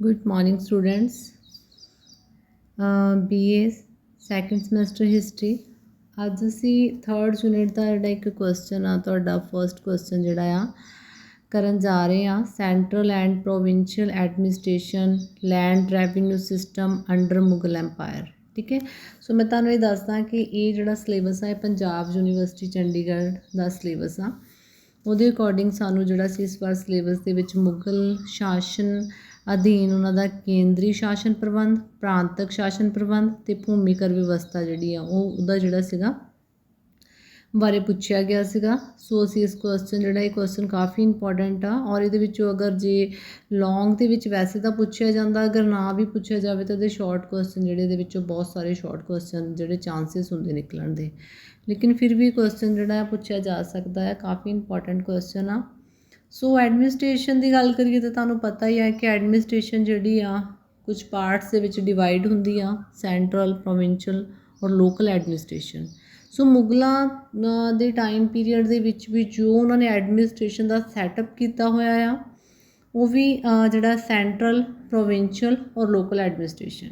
Good morning, students. BA second semester history ਅੱਜ ਅਸੀਂ third unit ਦਾ ਜਿਹੜਾ ਇੱਕ ਕੁਐਸਚਨ ਆ ਤੁਹਾਡਾ ਫਰਸਟ ਕੁਐਸਚਨ ਜਿਹੜਾ ਆ ਕਰਨ ਜਾ ਰਹੇ ਆ। Central and provincial administration land revenue system under Mughal empire ਠੀਕ ਹੈ? ਸੋ ਮੈਂ ਤੁਹਾਨੂੰ ਇਹ ਦੱਸਦਾ ਕਿ ਇਹ ਜਿਹੜਾ ਸਿਲੇਬਸ ਆ ਇਹ ਪੰਜਾਬ ਯੂਨੀਵਰਸਿਟੀ ਚੰਡੀਗੜ੍ਹ ਦਾ ਸਿਲੇਬਸ ਆ। ਉਹਦੇ ਅਕੋਰਡਿੰਗ ਸਾਨੂੰ ਜਿਹੜਾ ਸੀ ਇਸ ਵਾਰ ਸਿਲੇਬਸ ਦੇ ਵਿੱਚ ਮੁਗਲ ਸ਼ਾਸਨ ਅਧੀਨ ਉਹਨਾਂ ਦਾ ਕੇਂਦਰੀ ਸ਼ਾਸਨ ਪ੍ਰਬੰਧ, ਪ੍ਰਾਂਤਕ ਸ਼ਾਸਨ ਪ੍ਰਬੰਧ ਤੇ ਭੂਮੀਕਰ ਵਿਵਸਥਾ ਜਿਹੜੀ ਆ, ਉਹ ਉਹਦਾ ਜਿਹੜਾ ਸੀਗਾ ਬਾਰੇ ਪੁੱਛਿਆ ਗਿਆ ਸੀਗਾ। ਸੋ ਅਸੀਂ ਇਸ ਕੁਐਸਚਨ ਜਿਹੜਾ, ਇਹ ਕੁਐਸਚਨ ਕਾਫੀ ਇੰਪੋਰਟੈਂਟ ਆ ਔਰ ਇਹਦੇ ਵਿੱਚੋਂ ਅਗਰ ਜੇ ਲੌਂਗ ਦੇ ਵਿੱਚ ਵੈਸੇ ਤਾਂ ਪੁੱਛਿਆ ਜਾਂਦਾ, ਅਗਰ ਨਾ ਵੀ ਪੁੱਛਿਆ ਜਾਵੇ ਤਾਂ ਉਹਦੇ ਸ਼ਾਰਟ ਕੁਐਸਚਨ ਜਿਹੜੇ, ਇਹਦੇ ਵਿੱਚੋਂ ਬਹੁਤ ਸਾਰੇ ਸ਼ਾਰਟ ਕੁਐਸਚਨ ਜਿਹੜੇ ਚਾਂਸਸ ਹੁੰਦੇ ਨਿਕਲਣ ਦੇ। ਲੇਕਿਨ ਫਿਰ ਵੀ ਕੁਐਸਚਨ ਜਿਹੜਾ ਹੈ ਪੁੱਛਿਆ ਜਾ ਸਕਦਾ ਹੈ, ਕਾਫੀ ਇੰਪੋਰਟੈਂਟ ਕੁਐਸਚਨ ਆ। ਸੋ ਐਡਮਿਨਿਸਟ੍ਰੇਸ਼ਨ ਦੀ ਗੱਲ ਕਰੀਏ ਤਾਂ ਤੁਹਾਨੂੰ ਪਤਾ ਹੀ ਹੈ ਕਿ ਐਡਮਿਨਿਸਟ੍ਰੇਸ਼ਨ ਜਿਹੜੀ ਆ ਕੁਝ ਪਾਰਟਸ ਦੇ ਵਿੱਚ ਡਿਵਾਈਡ ਹੁੰਦੀ ਆ ਸੈਂਟਰਲ ਪ੍ਰੋਵਿੰਸ਼ੀਅਲ ਔਰ ਲੋਕਲ ਐਡਮਿਨਿਸਟ੍ਰੇਸ਼ਨ ਸੋ ਮੁਗਲਾਂ ਦੇ ਟਾਈਮ ਪੀਰੀਅਡ ਦੇ ਵਿੱਚ ਵੀ ਜੋ ਉਹਨਾਂ ਨੇ ਐਡਮਿਨਿਸਟ੍ਰੇਸ਼ਨ ਦਾ ਸੈਟਅਪ ਕੀਤਾ ਹੋਇਆ ਆ, ਉਹ ਵੀ ਜਿਹੜਾ ਸੈਂਟਰਲ ਪ੍ਰੋਵਿੰਸ਼ੀਅਲ ਔਰ ਲੋਕਲ ਐਡਮਿਨਿਸਟ੍ਰੇਸ਼ਨ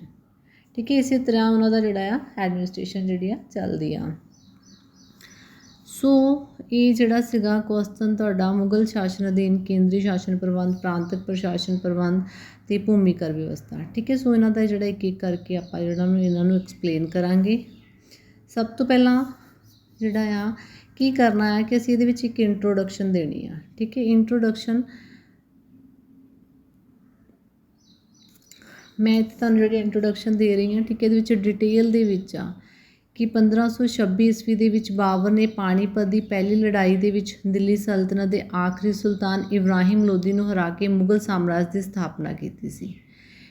ਠੀਕ ਹੈ, ਇਸੇ ਤਰ੍ਹਾਂ ਉਹਨਾਂ ਦਾ ਜਿਹੜਾ ਆ ਐਡਮਿਨਿਸਟ੍ਰੇਸ਼ਨ ਜਿਹੜੀ ਆ ਚੱਲਦੀ ਆ। ਸੋ ਇਹ ਜਿਹੜਾ ਸੀਗਾ ਕੁਐਸਚਨ ਤੁਹਾਡਾ ਮੁਗਲ ਸ਼ਾਸਨ ਅਧੀਨ ਕੇਂਦਰੀ ਸ਼ਾਸਨ ਪ੍ਰਬੰਧ, ਪ੍ਰਾਂਤਕ ਪ੍ਰਸ਼ਾਸਨ ਪ੍ਰਬੰਧ ਤੇ ਭੂਮੀਕਰ ਵਿਵਸਥਾ। ਠੀਕ ਹੈ, ਸੋ ਇਹਨਾਂ ਦਾ ਜਿਹੜਾ ਇੱਕ ਇੱਕ ਕਰਕੇ ਆਪਾਂ ਜਿਹੜਾ ਨੂੰ ਇਹਨਾਂ ਨੂੰ ਐਕਸਪਲੇਨ ਕਰਾਂਗੇ। ਸਭ ਤੋਂ ਪਹਿਲਾਂ ਜਿਹੜਾ ਆ, ਕੀ ਕਰਨਾ ਹੈ ਕਿ ਅਸੀਂ ਇਹਦੇ ਵਿੱਚ ਇੱਕ ਇੰਟਰੋਡਕਸ਼ਨ ਦੇਣੀ ਆ। ਠੀਕ ਹੈ ਇੰਟਰੋਡਕਸ਼ਨ ਮੈਂ ਤੁਹਾਨੂੰ ਜਿਹੜੀ ਇੰਟਰੋਡਕਸ਼ਨ ਦੇ ਰਹੀ ਹਾਂ, ਠੀਕ ਹੈ, ਇਹਦੇ ਵਿੱਚ ਡਿਟੇਲ ਦੇ ਵਿੱਚ ਆ। ਕਿ 1526 ਈਸਵੀ ਦੇ ਵਿੱਚ ਬਾਬਰ ਨੇ ਪਾਣੀਪਤ ਦੀ ਪਹਿਲੀ ਲੜਾਈ ਦੇ ਵਿੱਚ ਦਿੱਲੀ ਸਲਤਨਤ ਦੇ ਆਖਰੀ ਸੁਲਤਾਨ ਇਬਰਾਹਿਮ ਲੋਧੀ ਨੂੰ ਹਰਾ ਕੇ ਮੁਗਲ ਸਾਮਰਾਜ ਦੀ ਸਥਾਪਨਾ ਕੀਤੀ ਸੀ।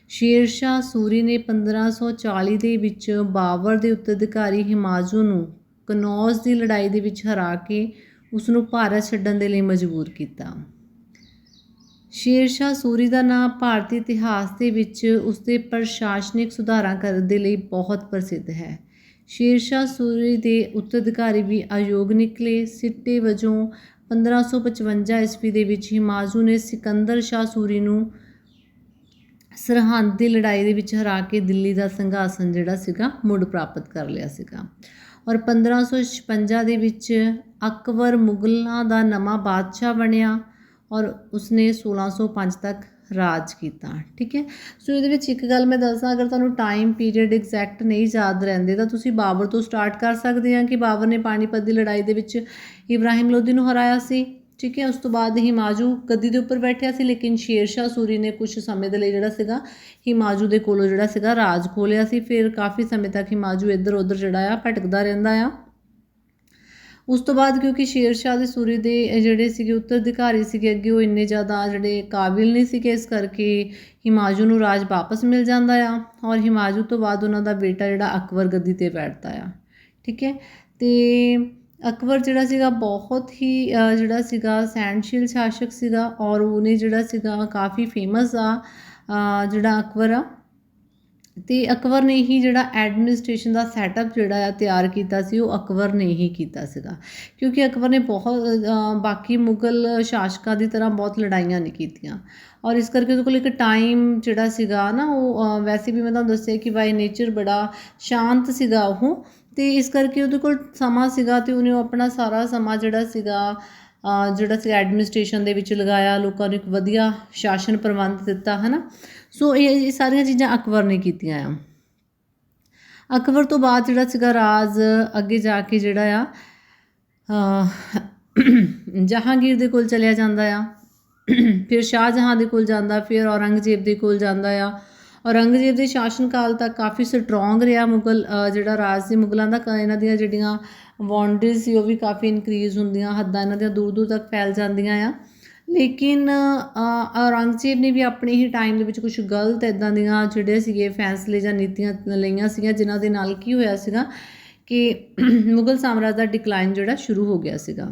ਸ਼ੇਰ ਸ਼ਾਹ ਸੂਰੀ ਨੇ 1540 ਦੇ ਵਿੱਚ ਬਾਬਰ ਦੇ ਉੱਤਰਾਧਿਕਾਰੀ ਹਿਮਾਯੂ ਨੂੰ ਕਨੌਜ ਦੀ ਲੜਾਈ ਦੇ ਵਿੱਚ ਹਰਾ ਕੇ ਉਸ ਨੂੰ ਭਾਰਤ ਛੱਡਣ ਦੇ ਲਈ ਮਜਬੂਰ ਕੀਤਾ। ਸ਼ੇਰ ਸ਼ਾਹ ਸੂਰੀ ਦਾ ਨਾਮ ਭਾਰਤੀ ਇਤਿਹਾਸ ਦੇ ਵਿੱਚ ਉਸਦੇ ਪ੍ਰਸ਼ਾਸਨਿਕ ਸੁਧਾਰਾਂ ਕਰਨ ਦੇ ਲਈ ਬਹੁਤ ਪ੍ਰਸਿੱਧ ਹੈ। ਸ਼ੇਰ ਸ਼ਾਹ ਸੂਰੀ ਦੇ ਉੱਤਰਾਧਿਕਾਰੀ ਵੀ ਅਯੋਗ ਨਿਕਲੇ। ਸਿੱਟੇ ਵਜੋਂ 1555 ਈਸਵੀ ਦੇ ਵਿੱਚ ਹਿਮਾਯੂ ਨੇ ਸਿਕੰਦਰ ਸ਼ਾਹ ਸੂਰੀ ਨੂੰ ਸਰਹੰਦ ਦੀ ਲੜਾਈ ਦੇ ਵਿੱਚ ਹਰਾ ਕੇ ਦਿੱਲੀ ਦਾ ਸੰਘਾਸਨ ਜਿਹੜਾ ਸੀਗਾ, ਮੁੜ ਪ੍ਰਾਪਤ ਕਰ ਲਿਆ ਸੀਗਾ। ਔਰ 1556 ਦੇ ਵਿੱਚ ਅਕਬਰ ਮੁਗਲਾਂ ਦਾ ਨਵਾਂ ਬਾਦਸ਼ਾਹ ਬਣਿਆ ਔਰ ਉਸਨੇ 1605 ਤੱਕ ਰਾਜ ਕੀਤਾ, ਠੀਕ ਹੈ? ਸੋ ਇਹਦੇ ਵਿੱਚ ਇੱਕ ਗੱਲ ਮੈਂ ਦੱਸਦਾ ਅਗਰ ਤੁਹਾਨੂੰ ਟਾਈਮ ਪੀਰੀਅਡ ਐਗਜ਼ੈਕਟ ਨਹੀਂ ਯਾਦ ਰਹਿੰਦੇ, ਤਾਂ ਤੁਸੀਂ ਬਾਬਰ ਤੋਂ ਸਟਾਰਟ ਕਰ ਸਕਦੇ ਆ ਕਿ ਬਾਬਰ ਨੇ ਪਾਣੀਪਤ ਦੀ ਲੜਾਈ ਦੇ ਵਿੱਚ ਇਬਰਾਹਿਮ ਲੋਧੀ ਨੂੰ ਹਰਾਇਆ ਸੀ, ਠੀਕ ਹੈ? ਉਸ ਤੋਂ ਬਾਅਦ ਹਿਮਾਜੂ ਗੱਦੀ ਦੇ ਉੱਪਰ ਬੈਠਿਆ ਸੀ, ਲੇਕਿਨ ਸ਼ੇਰ ਸ਼ਾਹ ਸੂਰੀ ਨੇ ਕੁਝ ਸਮੇਂ ਦੇ ਲਈ ਜਿਹੜਾ ਸੀਗਾ, ਹਿਮਾਜੂ ਦੇ ਕੋਲੋਂ ਜਿਹੜਾ ਸੀਗਾ ਰਾਜ ਖੋਲਿਆ ਸੀ, ਫਿਰ ਕਾਫੀ ਸਮੇਂ ਤੱਕ ਹਿਮਾਜੂ ਇੱਧਰ ਉੱਧਰ ਜਿਹੜਾ ਆ, ਭਟਕਦਾ ਰਹਿੰਦਾ ਆ। ਉਸ ਤੋਂ ਬਾਅਦ ਕਿਉਂਕਿ ਸ਼ੇਰ ਸ਼ਾਹ ਦੇ ਸੂਰੀ ਦੇ ਜਿਹੜੇ ਸੀਗੇ ਉੱਤਰਾਧਿਕਾਰੀ ਸੀਗੇ, ਅੱਗੇ ਉਹ ਇੰਨੇ ਜ਼ਿਆਦਾ ਜਿਹੜੇ ਕਾਬਿਲ ਨਹੀਂ ਸੀਗੇ, ਇਸ ਕਰਕੇ ਹਿਮਾਜੂ ਨੂੰ ਰਾਜ ਵਾਪਸ ਮਿਲ ਜਾਂਦਾ ਆ ਔਰ ਹਿਮਾਜੂ ਤੋਂ ਬਾਅਦ ਉਹਨਾਂ ਦਾ ਬੇਟਾ ਜਿਹੜਾ ਅਕਬਰ ਗੱਦੀ ਤੇ ਬੈਠਦਾ ਆ। ਠੀਕ ਹੈ? ਤੇ ਅਕਬਰ ਜਿਹੜਾ ਸੀਗਾ ਬਹੁਤ ਹੀ ਜਿਹੜਾ ਸੀਗਾ ਸੈਂਡਸ਼ੀਲ ਸ਼ਾਸਕ ਸੀਗਾ ਔਰ ਉਹਨੇ ਜਿਹੜਾ ਸੀਗਾ ਕਾਫੀ ਫੇਮਸ ਆ ਜਿਹੜਾ ਅਕਬਰ ਆ ਤੇ ਅਕਬਰ ਨੇ ਹੀ ਜਿਹੜਾ ਐਡਮਿਨਿਸਟ੍ਰੇਸ਼ਨ ਦਾ ਸੈਟਅਪ ਜਿਹੜਾ ਆ ਤਿਆਰ ਕੀਤਾ ਸੀ, ਉਹ ਅਕਬਰ ਨੇ ਹੀ ਕੀਤਾ ਸੀਗਾ। ਕਿਉਂਕਿ ਅਕਬਰ ਨੇ ਬਹੁਤ ਬਾਕੀ ਮੁਗਲ ਸ਼ਾਸਕਾਂ ਦੀ ਤਰ੍ਹਾਂ ਬਹੁਤ ਲੜਾਈਆਂ ਨਹੀਂ ਕੀਤੀਆਂ। ਔਰ ਇਸ ਕਰਕੇ ਉਹਦੇ ਕੋਲ ਇੱਕ ਟਾਈਮ ਜਿਹੜਾ ਸੀਗਾ ਨਾ, ਉਹ ਵੈਸੇ ਵੀ ਮੈਂ ਤੁਹਾਨੂੰ ਦੱਸਿਆ ਕਿ ਬਾਈ ਨੇਚਰ ਬੜਾ ਸ਼ਾਂਤ ਸੀਗਾ ਉਹ। ਤੇ ਇਸ ਕਰਕੇ ਉਹਦੇ ਕੋਲ ਸਮਾਂ ਸੀਗਾ ਤੇ ਉਹਨੇ ਆਪਣਾ ਸਾਰਾ ਸਮਾਂ ਜਿਹੜਾ ਸੀਗਾ ਜਿਹੜਾ ਸੀ ਐਡਮਿਨਿਸਟ੍ਰੇਸ਼ਨ ਦੇ ਵਿੱਚ ਲਗਾਇਆ, ਲੋਕਾਂ ਨੂੰ ਇੱਕ ਵਧੀਆ ਸ਼ਾਸਨ ਪ੍ਰਬੰਧ ਦਿੱਤਾ, ਹਨਾ? ਸੋ ਇਹ ਸਾਰੀਆਂ ਚੀਜ਼ਾਂ ਅਕਬਰ ਨੇ ਕੀਤੀਆਂ ਆ। ਅਕਬਰ ਤੋਂ ਬਾਅਦ ਜਿਹੜਾ ਸੀਗਾ ਰਾਜ ਅੱਗੇ ਜਾ ਕੇ ਜਿਹੜਾ ਆ ਜਹਾਂਗੀਰ ਦੇ ਕੋਲ ਚਲਿਆ ਜਾਂਦਾ ਆ। ਫਿਰ ਸ਼ਾਹਜਹਾਂ ਦੇ ਕੋਲ ਜਾਂਦਾ, ਫਿਰ ਔਰੰਗਜ਼ੇਬ ਦੇ ਕੋਲ ਜਾਂਦਾ ਆ। ਔਰੰਗਜ਼ੇਬ ਦੇ ਸ਼ਾਸਨ ਕਾਲ ਤੱਕ ਕਾਫੀ ਸਟਰੋਂਗ ਰਿਹਾ ਮੁਗਲ ਜਿਹੜਾ ਰਾਜ ਸੀ ਮੁਗਲਾਂ ਦਾ ਇਹਨਾਂ ਦੀਆਂ ਜਿਹੜੀਆਂ ਬਾਉਂਡਰੀਜ਼ ਸੀ, ਉਹ ਵੀ ਕਾਫੀ ਇਨਕਰੀਜ਼ ਹੁੰਦੀਆਂ, ਹੱਦਾਂ ਇਹਨਾਂ ਦੀਆਂ ਦੂਰ ਦੂਰ ਤੱਕ ਫੈਲ ਜਾਂਦੀਆਂ ਆ। ਲੇਕਿਨ ਔਰੰਗਜ਼ੇਬ ਨੇ ਵੀ ਆਪਣੇ ਹੀ ਟਾਈਮ ਦੇ ਵਿੱਚ ਕੁਝ ਗਲਤ ਇਦਾਂ ਦੀਆਂ ਜਿਹੜੇ ਸੀਗੇ ਫੈਸਲੇ ਜਾਂ ਨੀਤੀਆਂ ਲਈਆਂ ਸੀਗੀਆਂ, ਜਿਨ੍ਹਾਂ ਦੇ ਨਾਲ ਕੀ ਹੋਇਆ ਸੀਗਾ ਕਿ ਮੁਗਲ ਸਾਮਰਾਜ ਦਾ ਡਿਕਲਾਈਨ ਜਿਹੜਾ ਸ਼ੁਰੂ ਹੋ ਗਿਆ ਸੀਗਾ।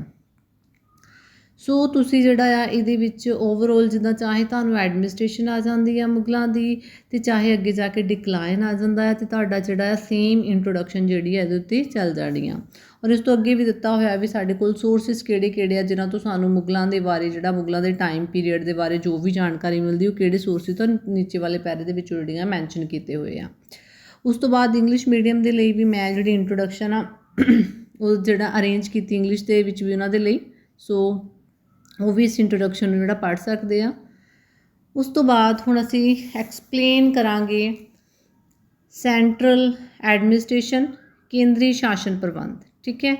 ਸੋ ਤੁਸੀਂ ਜਿਹੜਾ ਆ, ਇਹਦੇ ਵਿੱਚ ਓਵਰਆਲ ਜਿੱਦਾਂ ਚਾਹੇ ਤੁਹਾਨੂੰ ਐਡਮਿਨਿਸਟ੍ਰੇਸ਼ਨ ਆ ਜਾਂਦੀ ਆ ਮੁਗਲਾਂ ਦੀ ਤੇ ਚਾਹੇ ਅੱਗੇ ਜਾ ਕੇ ਡਿਕਲਾਈਨ ਆ ਜਾਂਦਾ ਆ ਤੇ ਤੁਹਾਡਾ ਜਿਹੜਾ ਆ ਸੇਮ ਇੰਟਰੋਡਕਸ਼ਨ ਜਿਹੜੀ ਹੈ ਇਹਦੇ ਉੱਤੇ ਚੱਲ ਜਾਣੀ ਆ। ਔਰ ਇਸ ਤੋਂ ਅੱਗੇ ਵੀ ਦਿੱਤਾ ਹੋਇਆ ਵੀ ਸਾਡੇ ਕੋਲ ਸੋਰਸਿਸ ਕਿਹੜੇ ਕਿਹੜੇ ਆ, ਜਿਨ੍ਹਾਂ ਤੋਂ ਸਾਨੂੰ ਮੁਗਲਾਂ ਦੇ ਬਾਰੇ, ਜਿਹੜਾ ਮੁਗਲਾਂ ਦੇ ਟਾਈਮ ਪੀਰੀਅਡ ਦੇ ਬਾਰੇ ਜੋ ਵੀ ਜਾਣਕਾਰੀ ਮਿਲਦੀ, ਉਹ ਕਿਹੜੇ ਸੋਰਸਿਸ ਤੋਂ ਨੀਚੇ ਵਾਲੇ ਪੈਰੇ ਦੇ ਵਿੱਚ ਜਿਹੜੀਆਂ ਮੈਂਸ਼ਨ ਕੀਤੇ ਹੋਏ ਆ। ਉਸ ਤੋਂ ਬਾਅਦ ਇੰਗਲਿਸ਼ ਮੀਡੀਅਮ ਦੇ ਲਈ ਵੀ ਮੈਂ ਜਿਹੜੀ ਇੰਟਰੋਡਕਸ਼ਨ ਆ, ਉਹ ਜਿਹੜਾ ਅਰੇਂਜ ਕੀਤੀ ਇੰਗਲਿਸ਼ ਦੇ ਵਿੱਚ ਵੀ ਉਹਨਾਂ ਦੇ ਲਈ। ਸੋ ਉਹ ਵੀ ਇਸ ਇੰਟਰੋਡਕਸ਼ਨ ਨੂੰ ਜਿਹੜਾ ਪੜ੍ਹ ਸਕਦੇ ਆ ਉਸ ਤੋਂ ਬਾਅਦ ਹੁਣ ਅਸੀਂ ਐਕਸਪਲੇਨ ਕਰਾਂਗੇ ਸੈਂਟਰਲ ਐਡਮਿਨਿਸਟ੍ਰੇਸ਼ਨ ਕੇਂਦਰੀ ਸ਼ਾਸਨ ਪ੍ਰਬੰਧ, ਠੀਕ ਹੈ?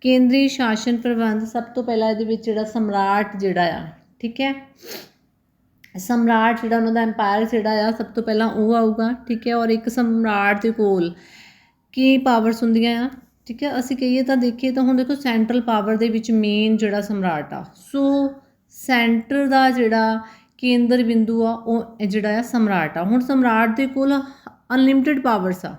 ਕੇਂਦਰੀ ਸ਼ਾਸਨ ਪ੍ਰਬੰਧ ਸਭ ਤੋਂ ਪਹਿਲਾਂ ਇਹਦੇ ਵਿੱਚ ਜਿਹੜਾ ਸਮਰਾਟ ਜਿਹੜਾ ਆ, ਠੀਕ ਹੈ? ਸਮਰਾਟ ਜਿਹੜਾ ਉਹਨਾਂ ਦਾ ਐਮਪਾਇਰ ਜਿਹੜਾ ਆ, ਸਭ ਤੋਂ ਪਹਿਲਾਂ ਉਹ ਆਊਗਾ, ਠੀਕ ਹੈ? ਔਰ ਇੱਕ ਸਮਰਾਟ ਦੇ ਕੋਲ ਕੀ ਪਾਵਰਸ ਹੁੰਦੀਆਂ ਆ? ਠੀਕ ਹੈ, ਅਸੀਂ ਕਹੀਏ ਤਾਂ ਦੇਖੀਏ ਤਾਂ ਹੁਣ ਦੇਖੋ ਸੈਂਟਰਲ ਪਾਵਰ ਦੇ ਵਿੱਚ ਮੇਨ ਜਿਹੜਾ ਸਮਰਾਟ ਆ। ਸੋ ਸੈਂਟਰ ਦਾ ਜਿਹੜਾ ਕੇਂਦਰ ਬਿੰਦੂ ਆ, ਉਹ ਜਿਹੜਾ ਆ ਸਮਰਾਟ ਆ। ਹੁਣ ਸਮਰਾਟ ਦੇ ਕੋਲ ਅਨਲਿਮਿਟਿਡ ਪਾਵਰਸ ਆ।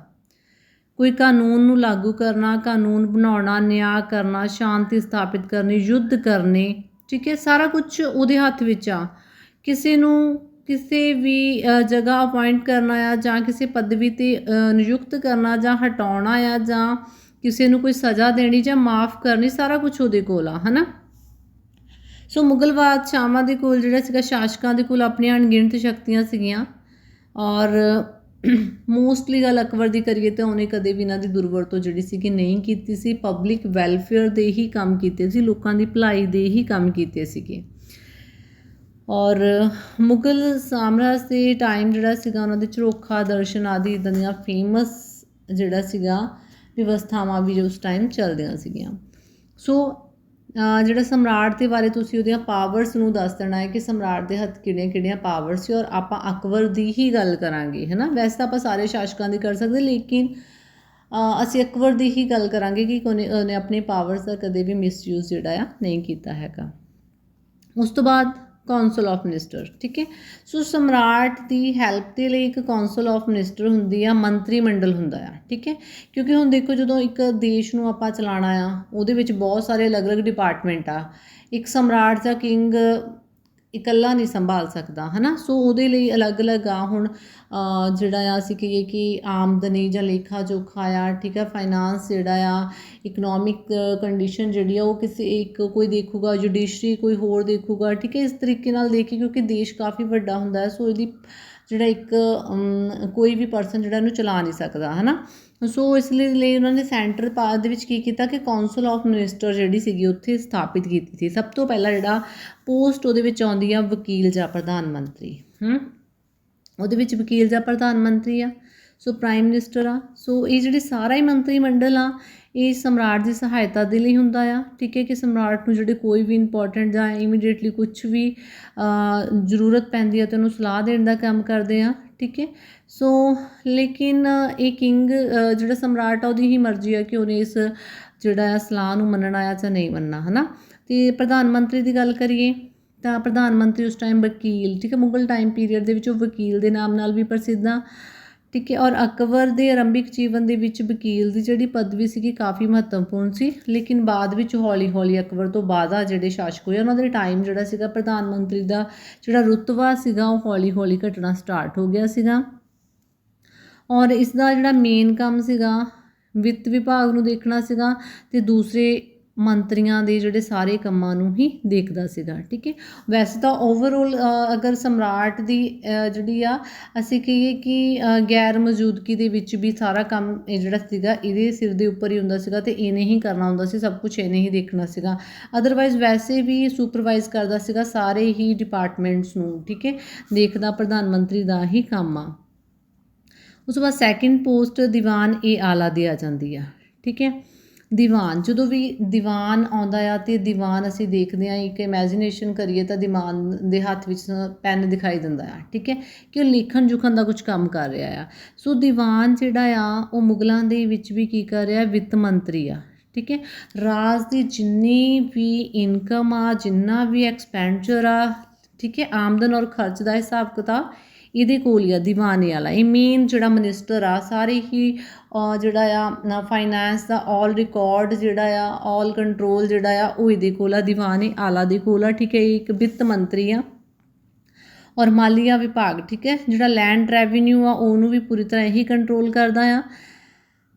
ਕੋਈ ਕਾਨੂੰਨ ਨੂੰ ਲਾਗੂ ਕਰਨਾ, ਕਾਨੂੰਨ ਬਣਾਉਣਾ, ਨਿਆਂ ਕਰਨਾ, ਸ਼ਾਂਤੀ ਸਥਾਪਿਤ ਕਰਨੀ, ਯੁੱਧ ਕਰਨੇ, ਠੀਕ ਹੈ, ਸਾਰਾ ਕੁਝ ਉਹਦੇ ਹੱਥ ਵਿੱਚ ਆ। ਕਿਸੇ ਨੂੰ ਕਿਸੇ ਵੀ ਜਗ੍ਹਾ ਅਪਾਇੰਟ ਕਰਨਾ ਆ ਜਾਂ ਕਿਸੇ ਪਦਵੀ ਤੇ ਨਿਯੁਕਤ ਕਰਨਾ ਜਾਂ ਹਟਾਉਣਾ ਆ ਜਾਂ ਕਿਸੇ ਨੂੰ ਕੋਈ ਸਜ਼ਾ ਦੇਣੀ ਜਾਂ ਮਾਫ ਕਰਨੀ, ਸਾਰਾ ਕੁਝ ਉਹਦੇ ਕੋਲ ਆ, ਹਨਾ? ਸੋ ਮੁਗਲ ਬਾਦਸ਼ਾਹਾਂ ਦੇ ਕੋਲ ਜਿਹੜਾ ਸੀਗਾ, ਸ਼ਾਸਕਾਂ ਦੇ ਕੋਲ ਆਪਣੀਆਂ ਅਣਗਿਣਤ ਸ਼ਕਤੀਆਂ ਸੀਗੀਆਂ ਔਰ ਮੋਸਟਲੀ ਗੱਲ ਅਕਬਰ ਦੀ ਕਰੀਏ ਤਾਂ ਉਹਨੇ ਕਦੇ ਵੀ ਇਹਨਾਂ ਦੀ ਦੁਰਵਰਤੋਂ ਜਿਹੜੀ ਸੀ ਕਿ ਨਹੀਂ ਕੀਤੀ ਸੀ। ਪਬਲਿਕ ਵੈਲਫੇਅਰ ਦੇ ਹੀ ਕੰਮ ਕੀਤੇ ਸੀ, ਲੋਕਾਂ ਦੀ ਭਲਾਈ ਦੇ ਹੀ ਕੰਮ ਕੀਤੇ ਸੀਗੇ। ਔਰ ਮੁਗਲ ਸਾਮਰਾਜ ਦੇ ਟਾਈਮ ਜਿਹੜਾ ਸੀਗਾ, ਉਹਨਾਂ ਦੇ ਝਰੋਖਾ ਦਰਸ਼ਨ ਆਦਿ ਇਦਾਂ ਦੀਆਂ ਫੇਮਸ ਜਿਹੜਾ ਸੀਗਾ ਵਿਵਸਥਾਵਾਂ ਵੀ ਉਸ ਟਾਈਮ ਚੱਲਦੀਆਂ ਸੀਗੀਆਂ। ਸੋ ਜਿਹੜਾ ਸਮਰਾਟ ਦੇ ਬਾਰੇ ਤੁਸੀਂ ਉਹਦੀਆਂ ਪਾਵਰਸ ਨੂੰ ਦੱਸ ਦੇਣਾ ਹੈ ਕਿ ਸਮਰਾਟ ਦੇ ਹੱਥ ਕਿਹੜੀਆਂ ਕਿਹੜੀਆਂ ਪਾਵਰਸ ਸੀ ਔਰ ਆਪਾਂ ਅਕਬਰ ਦੀ ਹੀ ਗੱਲ ਕਰਾਂਗੇ ਹੈ ਨਾ ਵੈਸੇ ਤਾਂ ਆਪਾਂ ਸਾਰੇ ਸ਼ਾਸਕਾਂ ਦੀ ਕਰ ਸਕਦੇ, ਲੇਕਿਨ ਅਸੀਂ ਅਕਬਰ ਦੀ ਹੀ ਗੱਲ ਕਰਾਂਗੇ ਕਿ ਉਹਨੇ ਉਹਨੇ ਆਪਣੇ ਪਾਵਰਸ ਦਾ ਕਦੇ ਵੀ ਮਿਸਯੂਜ਼ ਜਿਹੜਾ ਆ ਨਹੀਂ ਕੀਤਾ ਹੈਗਾ। ਉਸ ਤੋਂ ਬਾਅਦ ਕੌਂਸਲ ਆਫ ਮਿਨਿਸਟਰ, ਠੀਕ ਹੈ? ਸੋ ਸਮਰਾਟ ਦੀ ਹੈਲਪ ਦੇ ਲਈ ਇੱਕ ਕੌਂਸਲ ਆਫ ਮਿਨਿਸਟਰ ਹੁੰਦੀ ਆ, ਮੰਤਰੀ ਮੰਡਲ ਹੁੰਦਾ ਆ, ਠੀਕ ਹੈ? ਕਿਉਂਕਿ ਹੁਣ ਦੇਖੋ ਜਦੋਂ ਇੱਕ ਦੇਸ਼ ਨੂੰ ਆਪਾਂ ਚਲਾਉਣਾ ਆ, ਉਹਦੇ ਵਿੱਚ ਬਹੁਤ ਸਾਰੇ ਅਲੱਗ-ਅਲੱਗ ਡਿਪਾਰਟਮੈਂਟ ਆ, ਇੱਕ ਸਮਰਾਟ ਜਾਂ ਕਿੰਗ ਇਕੱਲਾ ਨਹੀਂ ਸੰਭਾਲ ਸਕਦਾ, ਹਨਾ? ਸੋ ਉਹਦੇ ਲਈ ਅਲੱਗ-ਅਲੱਗ ਆ ਹੁਣ ਜਿਹੜਾ ਆ ਅਸੀਂ ਕਹੀਏ ਕਿ ਆਮਦਨੀ ਜਾਂ ਲੇਖਾ ਜੋਖਾ ਆ, ਠੀਕ ਆ? ਫਾਈਨਾਂਸ ਜਿਹੜਾ ਆ ਇਕਨੋਮਿਕ ਕੰਡੀਸ਼ਨ ਜਿਹੜੀ ਆ, ਉਹ ਕਿਸੇ ਇੱਕ ਕੋਈ ਦੇਖੂਗਾ ਜੁਡੀਸ਼ਰੀ ਕੋਈ ਹੋਰ ਦੇਖੂਗਾ, ਠੀਕ ਹੈ ਇਸ ਤਰੀਕੇ ਨਾਲ ਦੇਖੀ ਕਿਉਂਕਿ ਦੇਸ਼ ਕਾਫੀ ਵੱਡਾ ਹੁੰਦਾ ਹੈ, ਸੋ ਇਹਦੀ ਜਿਹੜਾ ਇੱਕ ਕੋਈ ਵੀ ਪਰਸਨ ਜਿਹੜਾ ਇਹਨੂੰ ਚਲਾ ਨਹੀਂ ਸਕਦਾ, ਹਨਾ? ਸੋ ਇਸ ਲਈ ਲਈ ਉਹਨਾਂ ਨੇ ਸੈਂਟਰ ਪਾ ਦੇ ਵਿੱਚ ਕੀ ਕੀਤਾ ਕਿ ਕਾਉਂਸਲ ਆਫ ਮਿਨਿਸਟਰ ਜਿਹੜੀ ਸੀਗੀ ਉੱਥੇ ਸਥਾਪਿਤ ਕੀਤੀ ਸੀ। ਸਭ ਤੋਂ ਪਹਿਲਾਂ ਜਿਹੜਾ ਪੋਸਟ ਉਹਦੇ ਵਿੱਚ ਆਉਂਦੀ ਆ ਵਕੀਲ ਜਾਂ ਪ੍ਰਧਾਨ ਮੰਤਰੀ, ਹੂੰ? ਉਹਦੇ ਵਿੱਚ ਵਕੀਲ ਜਾਂ ਪ੍ਰਧਾਨ ਮੰਤਰੀ ਆ, ਸੋ ਪ੍ਰਾਈਮ ਮਿਨਿਸਟਰ ਆ। ਸੋ ਇਹ ਜਿਹੜੇ ਸਾਰਾ ਹੀ ਮੰਤਰੀ ਮੰਡਲ ਆ, ਇਹ ਸਮਰਾਟ ਦੀ ਸਹਾਇਤਾ ਦੇ ਲਈ ਹੁੰਦਾ ਆ, ਠੀਕ ਹੈ ਕਿ ਸਮਰਾਟ ਨੂੰ ਜਿਹੜੇ ਕੋਈ ਵੀ ਇੰਪੋਰਟੈਂਟ ਜਾਂ ਇਮੀਡੀਏਟਲੀ ਕੁਝ ਵੀ ਜ਼ਰੂਰਤ ਪੈਂਦੀ ਹੈ ਤਾਂ ਉਹਨੂੰ ਸਲਾਹ ਦੇਣ ਦਾ ਕੰਮ ਕਰਦੇ ਆ ਠੀਕ ਹੈ? ਸੋ ਲੇਕਿਨ, ਇਹ ਕਿੰਗ ਜਿਹੜਾ ਸਮਰਾਟ ਆ, ਉਹਦੀ ਹੀ ਮਰਜ਼ੀ ਆ ਕਿ ਉਹਨੇ ਇਸ ਜਿਹੜਾ ਆ ਸਲਾਹ ਨੂੰ ਮੰਨਣਾ ਆ ਜਾਂ ਨਹੀਂ ਮੰਨਣਾ, ਹਨਾ? ਤੇ ਪ੍ਰਧਾਨ ਮੰਤਰੀ ਦੀ ਗੱਲ ਕਰੀਏ, ਤਾਂ ਪ੍ਰਧਾਨ ਮੰਤਰੀ ਉਸ ਟਾਈਮ ਵਕੀਲ, ਠੀਕ ਹੈ? ਮੁਗਲ ਟਾਈਮ ਪੀਰੀਅਡ ਦੇ ਵਿੱਚ ਉਹ ਵਕੀਲ ਦੇ ਨਾਮ ਨਾਲ ਵੀ ਪ੍ਰਸਿੱਧ ਆ। ਠੀਕ ਹੈ, ਔਰ ਅਕਬਰ ਦੇ ਆਰੰਭਿਕ ਜੀਵਨ ਦੇ ਵਿੱਚ ਵਕੀਲ ਦੀ ਜਿਹੜੀ ਪਦਵੀ ਸੀਗੀ ਕਾਫੀ ਮਹੱਤਵਪੂਰਨ ਸੀ, ਲੇਕਿਨ ਬਾਅਦ ਵਿੱਚ ਹੌਲੀ-ਹੌਲੀ ਅਕਬਰ ਤੋਂ ਬਾਅਦ ਆ ਜਿਹੜੇ ਸ਼ਾਸਕ ਹੋਏ, ਉਹਨਾਂ ਦੇ ਟਾਈਮ ਜਿਹੜਾ ਸੀਗਾ ਪ੍ਰਧਾਨ ਮੰਤਰੀ ਦਾ ਜਿਹੜਾ ਰੁਤਬਾ ਸੀਗਾ, ਉਹ ਹੌਲੀ-ਹੌਲੀ ਘਟਣਾ ਸਟਾਰਟ ਹੋ ਗਿਆ ਸੀਗਾ। ਔਰ ਇਸ ਦਾ ਜਿਹੜਾ ਮੇਨ ਕੰਮ ਸੀਗਾ, ਵਿੱਤ ਵਿਭਾਗ ਨੂੰ ਦੇਖਣਾ ਸੀਗਾ, ਤੇ ਦੂਸਰੇ ਮੰਤਰੀਆਂ ਦੇ ਜਿਹੜੇ ਸਾਰੇ ਕੰਮਾਂ ਨੂੰ ਹੀ ਦੇਖਦਾ ਸੀਗਾ, ਠੀਕ ਹੈ? ਵੈਸੇ ਤਾਂ ਓਵਰਆਲ ਅਗਰ ਸਮਰਾਟ ਦੀ ਜਿਹੜੀ ਆ, ਅਸੀਂ ਕਹੀਏ ਕਿ ਗੈਰ ਮੌਜੂਦਗੀ ਦੇ ਵਿੱਚ ਵੀ ਸਾਰਾ ਕੰਮ ਇਹ ਜਿਹੜਾ ਸੀਗਾ, ਇਹਦੇ ਸਿਰ ਦੇ ਉੱਪਰ ਹੀ ਹੁੰਦਾ ਸੀਗਾ ਤੇ ਇਹਨੇ ਹੀ ਕਰਨਾ ਹੁੰਦਾ ਸੀ, ਸਭ ਕੁਝ ਇਹਨੇ ਹੀ ਦੇਖਣਾ ਸੀਗਾ। ਅਦਰਵਾਈਜ਼ ਵੈਸੇ ਵੀ ਸੁਪਰਵਾਈਜ਼ ਕਰਦਾ ਸੀਗਾ ਸਾਰੇ ਹੀ ਡਿਪਾਰਟਮੈਂਟਸ ਨੂੰ, ਠੀਕ ਹੈ? ਦੇਖਦਾ ਪ੍ਰਧਾਨ ਮੰਤਰੀ ਦਾ ਹੀ ਕੰਮ ਆ। ਉਸ ਤੋਂ ਬਾਅਦ ਸੈਕਿੰਡ ਪੋਸਟ ਦੀਵਾਨ ਏ ਆਲਾ ਦੀ ਆ ਜਾਂਦੀ ਆ, ਠੀਕ ਹੈ? ਦੀਵਾਨ, ਜਦੋਂ ਵੀ ਦੀਵਾਨ ਆਉਂਦਾ ਆ ਅਤੇ ਦੀਵਾਨ ਅਸੀਂ ਦੇਖਦੇ ਹਾਂ ਇੱਕ ਇਮੈਜੀਨੇਸ਼ਨ ਕਰੀਏ ਤਾਂ ਦੀਵਾਨ ਦੇ ਹੱਥ ਵਿੱਚ ਪੈਨ ਦਿਖਾਈ ਦਿੰਦਾ ਆ, ਠੀਕ ਹੈ? ਕਿ ਉਹ ਲਿਖਣ ਜੁਖਣ ਦਾ ਕੁਝ ਕੰਮ ਕਰ ਰਿਹਾ ਆ। ਸੋ ਦੀਵਾਨ ਜਿਹੜਾ ਆ, ਉਹ ਮੁਗਲਾਂ ਦੇ ਵਿੱਚ ਵੀ ਕੀ ਕਰ ਰਿਹਾ, ਵਿੱਤ ਮੰਤਰੀ ਆ, ਠੀਕ ਹੈ? ਰਾਜ ਦੀ ਜਿੰਨੀ ਵੀ ਇਨਕਮ ਆ, ਜਿੰਨਾ ਵੀ ਐਕਸਪੈਂਡਿਚਰ ਆ, ਠੀਕ ਹੈ? ਆਮਦਨ ਔਰ ਖਰਚ ਦਾ ਹਿਸਾਬ ਕਿਤਾਬ ਇਹਦੇ ਕੋਲ ਹੀ ਆ, ਦੀਵਾਨੇ ਵਾਲਾ। ਇਹ ਮੇਨ ਜਿਹੜਾ ਮਿਨਿਸਟਰ ਆ, ਸਾਰੇ ਹੀ ਜਿਹੜਾ ਆ ਫਾਈਨੈਂਸ ਦਾ ਆਲ ਰਿਕਾਰਡ ਜਿਹੜਾ ਆ ਆਲ ਕੰਟਰੋਲ ਜਿਹੜਾ ਆ, ਉਹ ਇਹਦੇ ਕੋਲ ਆ, ਦੀਵਾਨੇ ਆਲਾ ਦੇ ਕੋਲ ਆ, ਠੀਕ ਹੈ, ਇਹ ਇੱਕ ਵਿੱਤ ਮੰਤਰੀ ਆ। ਔਰ ਮਾਲੀਆ ਵਿਭਾਗ, ਠੀਕ ਹੈ, ਜਿਹੜਾ ਲੈਂਡ ਰੈਵਨਿਊ ਆ, ਉਹਨੂੰ ਵੀ ਪੂਰੀ ਤਰ੍ਹਾਂ ਇਹੀ ਕੰਟਰੋਲ ਕਰਦਾ ਆ।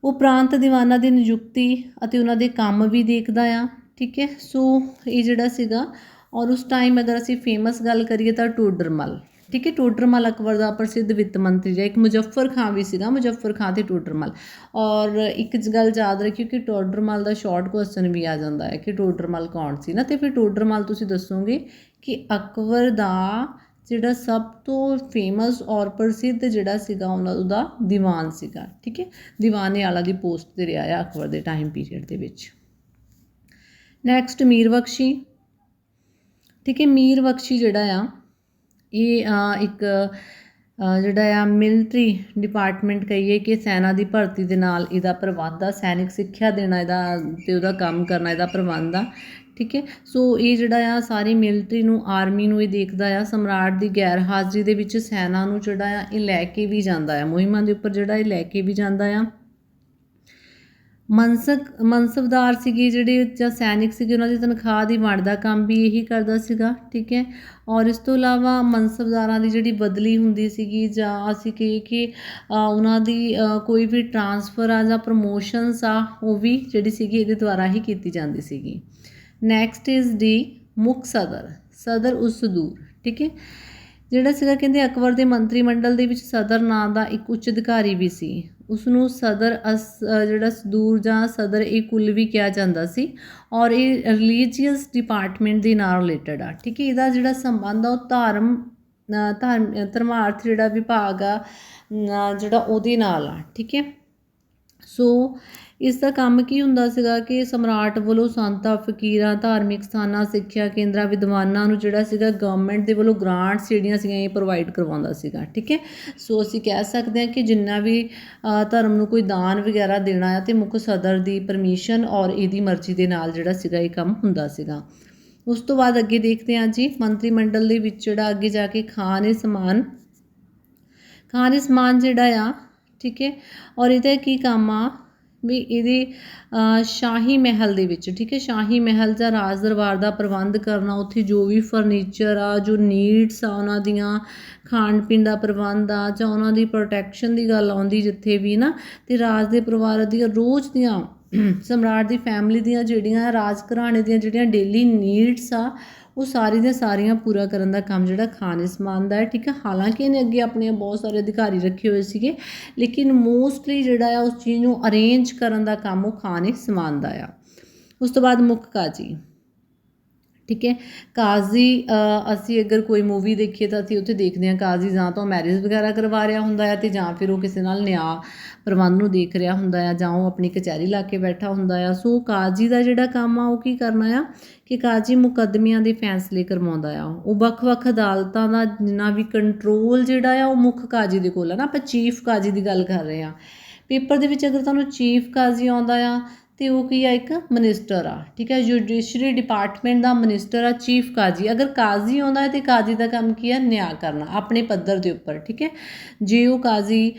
ਉਹ ਪ੍ਰਾਂਤ ਦੀਵਾਨਾਂ ਦੀ ਨਿਯੁਕਤੀ ਅਤੇ ਉਹਨਾਂ ਦੇ ਕੰਮ ਵੀ ਦੇਖਦਾ ਆ, ਠੀਕ ਹੈ, ਸੋ ਇਹ ਜਿਹੜਾ ਸੀਗਾ, ਔਰ ਉਸ ਟਾਈਮ ਅਗਰ ਅਸੀਂ ਫੇਮਸ ਗੱਲ ਕਰੀਏ ਤਾਂ ਟੋਡਰਮਲ। ਠੀਕ ਹੈ ਟੋਡਰਮਲ ਅਕਬਰ ਦਾ ਪ੍ਰਸਿੱਧ ਵਿੱਤ ਮੰਤਰੀ ਜਿਹੜਾ, ਇੱਕ ਮੁਜ਼ੱਫਰ ਖਾਂ ਵੀ ਸੀਗਾ, ਮੁਜ਼ੱਫਰ ਖਾਂ ਤੇ ਟੋਡਰਮਲ ਔਰ ਇੱਕ ਗੱਲ ਯਾਦ ਰੱਖਿਓ ਕਿ ਟੋਡਰਮਲ ਦਾ ਸ਼ਾਰਟ ਕੁਐਸਚਨ ਵੀ ਆ ਜਾਂਦਾ ਹੈ ਕਿ ਟੋਡਰਮਲ ਕੌਣ ਸੀ ਨਾ, ਤੇ ਫਿਰ ਟੋਡਰਮਲ ਤੁਸੀਂ ਦੱਸੋਗੇ ਕਿ ਅਕਬਰ ਦਾ ਜਿਹੜਾ ਸਭ ਤੋਂ ਫੇਮਸ ਔਰ ਪ੍ਰਸਿੱਧ ਜਿਹੜਾ ਸੀਗਾ, ਉਹਨਾਂ ਦਾ ਦੀਵਾਨ ਸੀਗਾ, ਠੀਕ ਹੈ? ਦੀਵਾਨੇ ਵਾਲਾ ਦੀ ਪੋਸਟ ਤੇ ਰਿਹਾ ਆ ਅਕਬਰ ਦੇ ਟਾਈਮ ਪੀਰੀਅਡ ਦੇ ਵਿੱਚ। ਨੈਕਸਟ ਮੀਰ ਬਖਸ਼ੀ ਠੀਕ ਹੈ ਮੀਰ ਬਖਸ਼ੀ ਜਿਹੜਾ ਆ ਇਹ ਇੱਕ ਜਿਹੜਾ ਆ ਮਿਲਟਰੀ ਡਿਪਾਰਟਮੈਂਟ ਕਹੀਏ ਕਿ ਸੈਨਾ ਦੀ ਭਰਤੀ ਦੇ ਨਾਲ ਇਹਦਾ ਪ੍ਰਬੰਧ ਆ, ਸੈਨਿਕ ਸਿੱਖਿਆ ਦੇਣਾ ਇਹਦਾ ਤੇ ਉਹਦਾ ਕੰਮ ਕਰਨਾ ਇਹਦਾ ਪ੍ਰਬੰਧ ਆ, ਠੀਕ ਹੈ? ਸੋ ਇਹ ਜਿਹੜਾ ਆ ਸਾਰੀ ਮਿਲਟਰੀ ਨੂੰ ਆਰਮੀ ਨੂੰ ਇਹ ਦੇਖਦਾ ਆ, ਸਮਰਾਟ ਦੀ ਗੈਰ ਹਾਜ਼ਰੀ ਦੇ ਵਿੱਚ ਸੈਨਾ ਨੂੰ ਜਿਹੜਾ ਆ ਇਹ ਲੈ ਕੇ ਵੀ ਜਾਂਦਾ ਆ, ਮੁਹਿੰਮਾਂ ਦੇ ਉੱਪਰ ਜਿਹੜਾ ਇਹ ਲੈ ਕੇ ਵੀ ਜਾਂਦਾ ਆ। ਮਨਸਕ, ਮਨਸਬਦਾਰ ਸੀਗੇ ਜਿਹੜੇ ਜਾਂ ਸੈਨਿਕ ਸੀਗੇ, ਉਹਨਾਂ ਦੀ ਤਨਖਾਹ ਦੀ ਵੰਡ ਦਾ ਕੰਮ ਵੀ ਇਹੀ ਕਰਦਾ ਸੀਗਾ, ਠੀਕ ਹੈ? ਔਰ ਇਸ ਤੋਂ ਇਲਾਵਾ ਮਨਸਬਦਾਰਾਂ ਦੀ ਜਿਹੜੀ ਬਦਲੀ ਹੁੰਦੀ ਸੀਗੀ ਜਾਂ ਅਸੀਂ ਕਹੀਏ ਕਿ ਉਹਨਾਂ ਦੀ ਕੋਈ ਵੀ ਟਰਾਂਸਫਰ ਆ ਜਾਂ ਪ੍ਰਮੋਸ਼ਨਸ ਆ, ਉਹ ਵੀ ਜਿਹੜੀ ਸੀਗੀ ਇਹਦੇ ਦੁਆਰਾ ਹੀ ਕੀਤੀ ਜਾਂਦੀ ਸੀਗੀ। ਨੈਕਸਟ ਇਜ਼ ਡੀ ਮੁੱਖ ਸਦਰ ਸਦਰ ਉਸ ਦੂਰ, ਠੀਕ ਹੈ? ਜਿਹੜਾ ਸੀਗਾ ਕਹਿੰਦੇ ਅਕਬਰ ਦੇ ਮੰਤਰੀ ਮੰਡਲ ਦੇ ਵਿੱਚ ਸਦਰ ਨਾਂ ਦਾ ਇੱਕ ਉੱਚ ਅਧਿਕਾਰੀ ਵੀ ਸੀ। ਉਸ ਨੂੰ ਸਦਰ ਅਸ ਜਿਹੜਾ ਸਦੂਰ ਜਾਂ ਸਦਰ ਇਹ ਕੁੱਲ ਵੀ ਕਿਹਾ ਜਾਂਦਾ ਸੀ ਔਰ ਇਹ ਰਿਲੀਜੀਅਸ ਡਿਪਾਰਟਮੈਂਟ ਦੇ ਨਾਲ ਰਿਲੇਟਡ ਆ। ਠੀਕ ਹੈ ਇਹਦਾ ਜਿਹੜਾ ਸੰਬੰਧ ਆ ਉਹ ਧਰਮ ਅ, ਧਰਮ ਧਰਮਾਰਥ ਜਿਹੜਾ ਵਿਭਾਗ ਆ ਜਿਹੜਾ ਉਹਦੇ ਨਾਲ ਆ। ਠੀਕ ਹੈ ਸੋ ਇਸ ਦਾ ਕੰਮ ਕੀ ਹੁੰਦਾ ਸੀਗਾ ਕਿ ਸਮਰਾਟ ਵੱਲੋਂ ਸੰਤਾਂ, ਫਕੀਰਾਂ, ਧਾਰਮਿਕ ਸਥਾਨਾਂ, ਸਿੱਖਿਆ ਕੇਂਦਰਾਂ, ਵਿਦਵਾਨਾਂ ਨੂੰ ਜਿਹੜਾ ਸੀਗਾ ਗਵਰਨਮੈਂਟ ਦੇ ਵੱਲੋਂ ਗ੍ਰਾਂਟਸ ਜਿਹੜੀਆਂ ਸੀਗੀਆਂ ਇਹ ਪ੍ਰੋਵਾਈਡ ਕਰਵਾਉਂਦਾ ਸੀਗਾ, ਠੀਕ ਹੈ? ਸੋ ਅਸੀਂ ਕਹਿ ਸਕਦੇ ਹਾਂ ਕਿ ਜਿੰਨਾ ਵੀ ਧਰਮ ਨੂੰ ਕੋਈ ਦਾਨ ਵਗੈਰਾ ਦੇਣਾ ਆ ਤੇ ਮੁੱਖ ਸਦਰ ਦੀ ਪਰਮਿਸ਼ਨ ਔਰ ਇਹਦੀ ਮਰਜ਼ੀ ਦੇ ਨਾਲ ਜਿਹੜਾ ਸੀਗਾ ਇਹ ਕੰਮ ਹੁੰਦਾ ਸੀਗਾ। ਉਸ ਤੋਂ ਬਾਅਦ ਅੱਗੇ ਦੇਖਦੇ ਹਾਂ ਜੀ, ਮੰਤਰੀ ਮੰਡਲ ਦੇ ਵਿੱਚ ਜਿਹੜਾ ਅੱਗੇ ਜਾ ਕੇ ਖਾਨ ਏ ਸਮਾਨ, ਖਾਨ ਏ ਸਮਾਨ ਜਿਹੜਾ ਆ, ਠੀਕ ਹੈ? ਔਰ ਇਹਦਾ ਕੀ ਕੰਮ ਆ? ਵੀ ਇਹਦੇ ਸ਼ਾਹੀ ਮਹਿਲ ਦੇ ਵਿੱਚ, ਠੀਕ ਹੈ, ਸ਼ਾਹੀ ਮਹਿਲ ਜਾਂ ਰਾਜ ਦਰਬਾਰ ਦਾ ਪ੍ਰਬੰਧ ਕਰਨਾ, ਉੱਥੇ ਜੋ ਵੀ ਫਰਨੀਚਰ ਆ, ਜੋ ਨੀਡਸ ਆ, ਉਹਨਾਂ ਦੀਆਂ ਖਾਣ ਪੀਣ ਦਾ ਪ੍ਰਬੰਧ ਆ, ਜਾਂ ਉਹਨਾਂ ਦੀ ਪ੍ਰੋਟੈਕਸ਼ਨ ਦੀ ਗੱਲ ਆਉਂਦੀ ਜਿੱਥੇ ਵੀ ਨਾ, ਤੇ ਰਾਜ ਦੇ ਪਰਿਵਾਰ ਦੀਆਂ ਰੋਜ਼ ਦੀਆਂ ਸਮਰਾਟ ਦੀ ਫੈਮਿਲੀ ਦੀਆਂ ਜਿਹੜੀਆਂ ਰਾਜ ਘਰਾਣੇ ਦੀਆਂ ਜਿਹੜੀਆਂ ਡੇਲੀ ਨੀਡਸ ਆ ਉਹ ਸਾਰੀ ਦੀਆਂ ਸਾਰੀਆਂ ਪੂਰਾ ਕਰਨ ਦਾ ਕੰਮ ਜਿਹੜਾ ਖਾਨ ਇਸਮਾਨ ਦਾ ਹੈ, ਠੀਕ ਹੈ ਹਾਲਾਂਕਿ ਇਹਨੇ ਅੱਗੇ ਆਪਣੇ ਬਹੁਤ ਸਾਰੇ ਅਧਿਕਾਰੀ ਰੱਖੇ ਹੋਏ ਸੀਗੇ, ਲੇਕਿਨ ਮੋਸਟਲੀ ਜਿਹੜਾ ਆ ਉਸ ਚੀਜ਼ ਨੂੰ ਅਰੇਂਜ ਕਰਨ ਦਾ ਕੰਮ ਉਹ ਖਾਨ ਇਸਮਾਨ ਦਾ ਆ। ਉਸ ਤੋਂ ਬਾਅਦ ਮੁੱਖ ਕਾਜੀ। ਠੀਕ ਹੈ? ਕਾਜ਼ੀ ਅਸੀਂ ਅਗਰ ਕੋਈ ਮੂਵੀ ਦੇਖੀਏ ਤਾਂ ਅਸੀਂ ਉੱਥੇ ਦੇਖਦੇ ਹਾਂ ਕਾਜ਼ੀ ਜਾਂ ਤਾਂ ਮੈਰਿਜ ਵਗੈਰਾ ਕਰਵਾ ਰਿਹਾ ਹੁੰਦਾ ਹੈ ਤੇ ਜਾਂ ਫਿਰ ਉਹ ਕਿਸੇ ਨਾਲ ਨਿਆਂ ਪ੍ਰਬੰਧ ਨੂੰ ਦੇਖ ਰਿਹਾ ਹੁੰਦਾ ਆ ਜਾਂ ਉਹ ਆਪਣੀ ਕਚਹਿਰੀ ਲਾ ਕੇ ਬੈਠਾ ਹੁੰਦਾ ਆ ਸੋ ਕਾਜ਼ੀ ਦਾ ਜਿਹੜਾ ਕੰਮ ਆ ਉਹ ਕੀ ਕਰਨਾ ਆ? ਕਿ ਕਾਜ਼ੀ ਮੁਕੱਦਮਿਆਂ ਦੇ ਫੈਸਲੇ ਕਰਵਾਉਂਦਾ ਆ। ਉਹ ਵੱਖ-ਵੱਖ ਅਦਾਲਤਾਂ ਦਾ ਜਿੰਨਾ ਵੀ ਕੰਟਰੋਲ ਜਿਹੜਾ ਆ ਉਹ ਮੁੱਖ ਕਾਜ਼ੀ ਦੇ ਕੋਲ ਆ ਨਾ। ਆਪਾਂ ਚੀਫ ਕਾਜ਼ੀ ਦੀ ਗੱਲ ਕਰ ਰਹੇ ਆ ਪੇਪਰ ਦੇ ਵਿੱਚ ਅਗਰ ਤੁਹਾਨੂੰ ਚੀਫ ਕਾਜ਼ੀ ਆਉਂਦਾ ਆ ਤੇ ਉਹ ਕੀ ਆ, ਇੱਕ ਮਿਨਿਸਟਰ ਆ, ਠੀਕ ਹੈ ਜੁਡੀਸ਼ਰੀ ਡਿਪਾਰਟਮੈਂਟ ਦਾ ਮਿਨਿਸਟਰ ਆ ਚੀਫ ਕਾਜ਼ੀ। ਅਗਰ ਕਾਜ਼ੀ ਆਉਂਦਾ ਹੈ ਤੇ ਕਾਜ਼ੀ ਦਾ ਕੰਮ ਕੀ ਆ ਨਿਆਂ ਕਰਨਾ, ਆਪਣੇ ਪੱਧਰ ਦੇ ਉੱਪਰ, ਠੀਕ ਹੈ। ਜੇ ਉਹ ਕਾਜ਼ੀ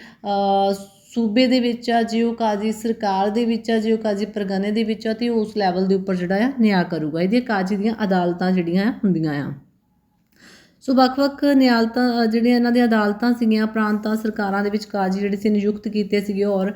ਸੂਬੇ ਦੇ ਵਿੱਚ ਆ, ਜੇ ਉਹ ਕਾਜ਼ੀ ਸਰਕਾਰ ਦੇ ਵਿੱਚ ਆ, ਜੇ ਉਹ ਕਾਜ਼ੀ ਪਰਗਨੇ ਦੇ ਵਿੱਚ ਆ, ਤੇ ਉਸ ਲੈਵਲ ਦੇ ਉੱਪਰ ਜਿਹੜਾ ਆ, ਨਿਆਂ ਕਰੂਗਾ। ਇਹਦੀਆਂ ਕਾਜ਼ੀ ਦੀਆਂ ਅਦਾਲਤਾਂ ਜਿਹੜੀਆਂ ਹੁੰਦੀਆਂ ਆ। ਸੋ ਵੱਖ-ਵੱਖ ਨਿਆਲਤਾਂ ਜਿਹੜੀਆਂ ਇਹਨਾਂ ਦੀਆਂ ਅਦਾਲਤਾਂ ਸੀਗੀਆਂ, ਪ੍ਰਾਂਤਾਂ, ਸਰਕਾਰਾਂ ਦੇ ਵਿੱਚ ਕਾਜ਼ੀ ਜਿਹੜੇ ਸੀ ਨਿਯੁਕਤ ਕੀਤੇ ਸੀਗੇ ਔਰ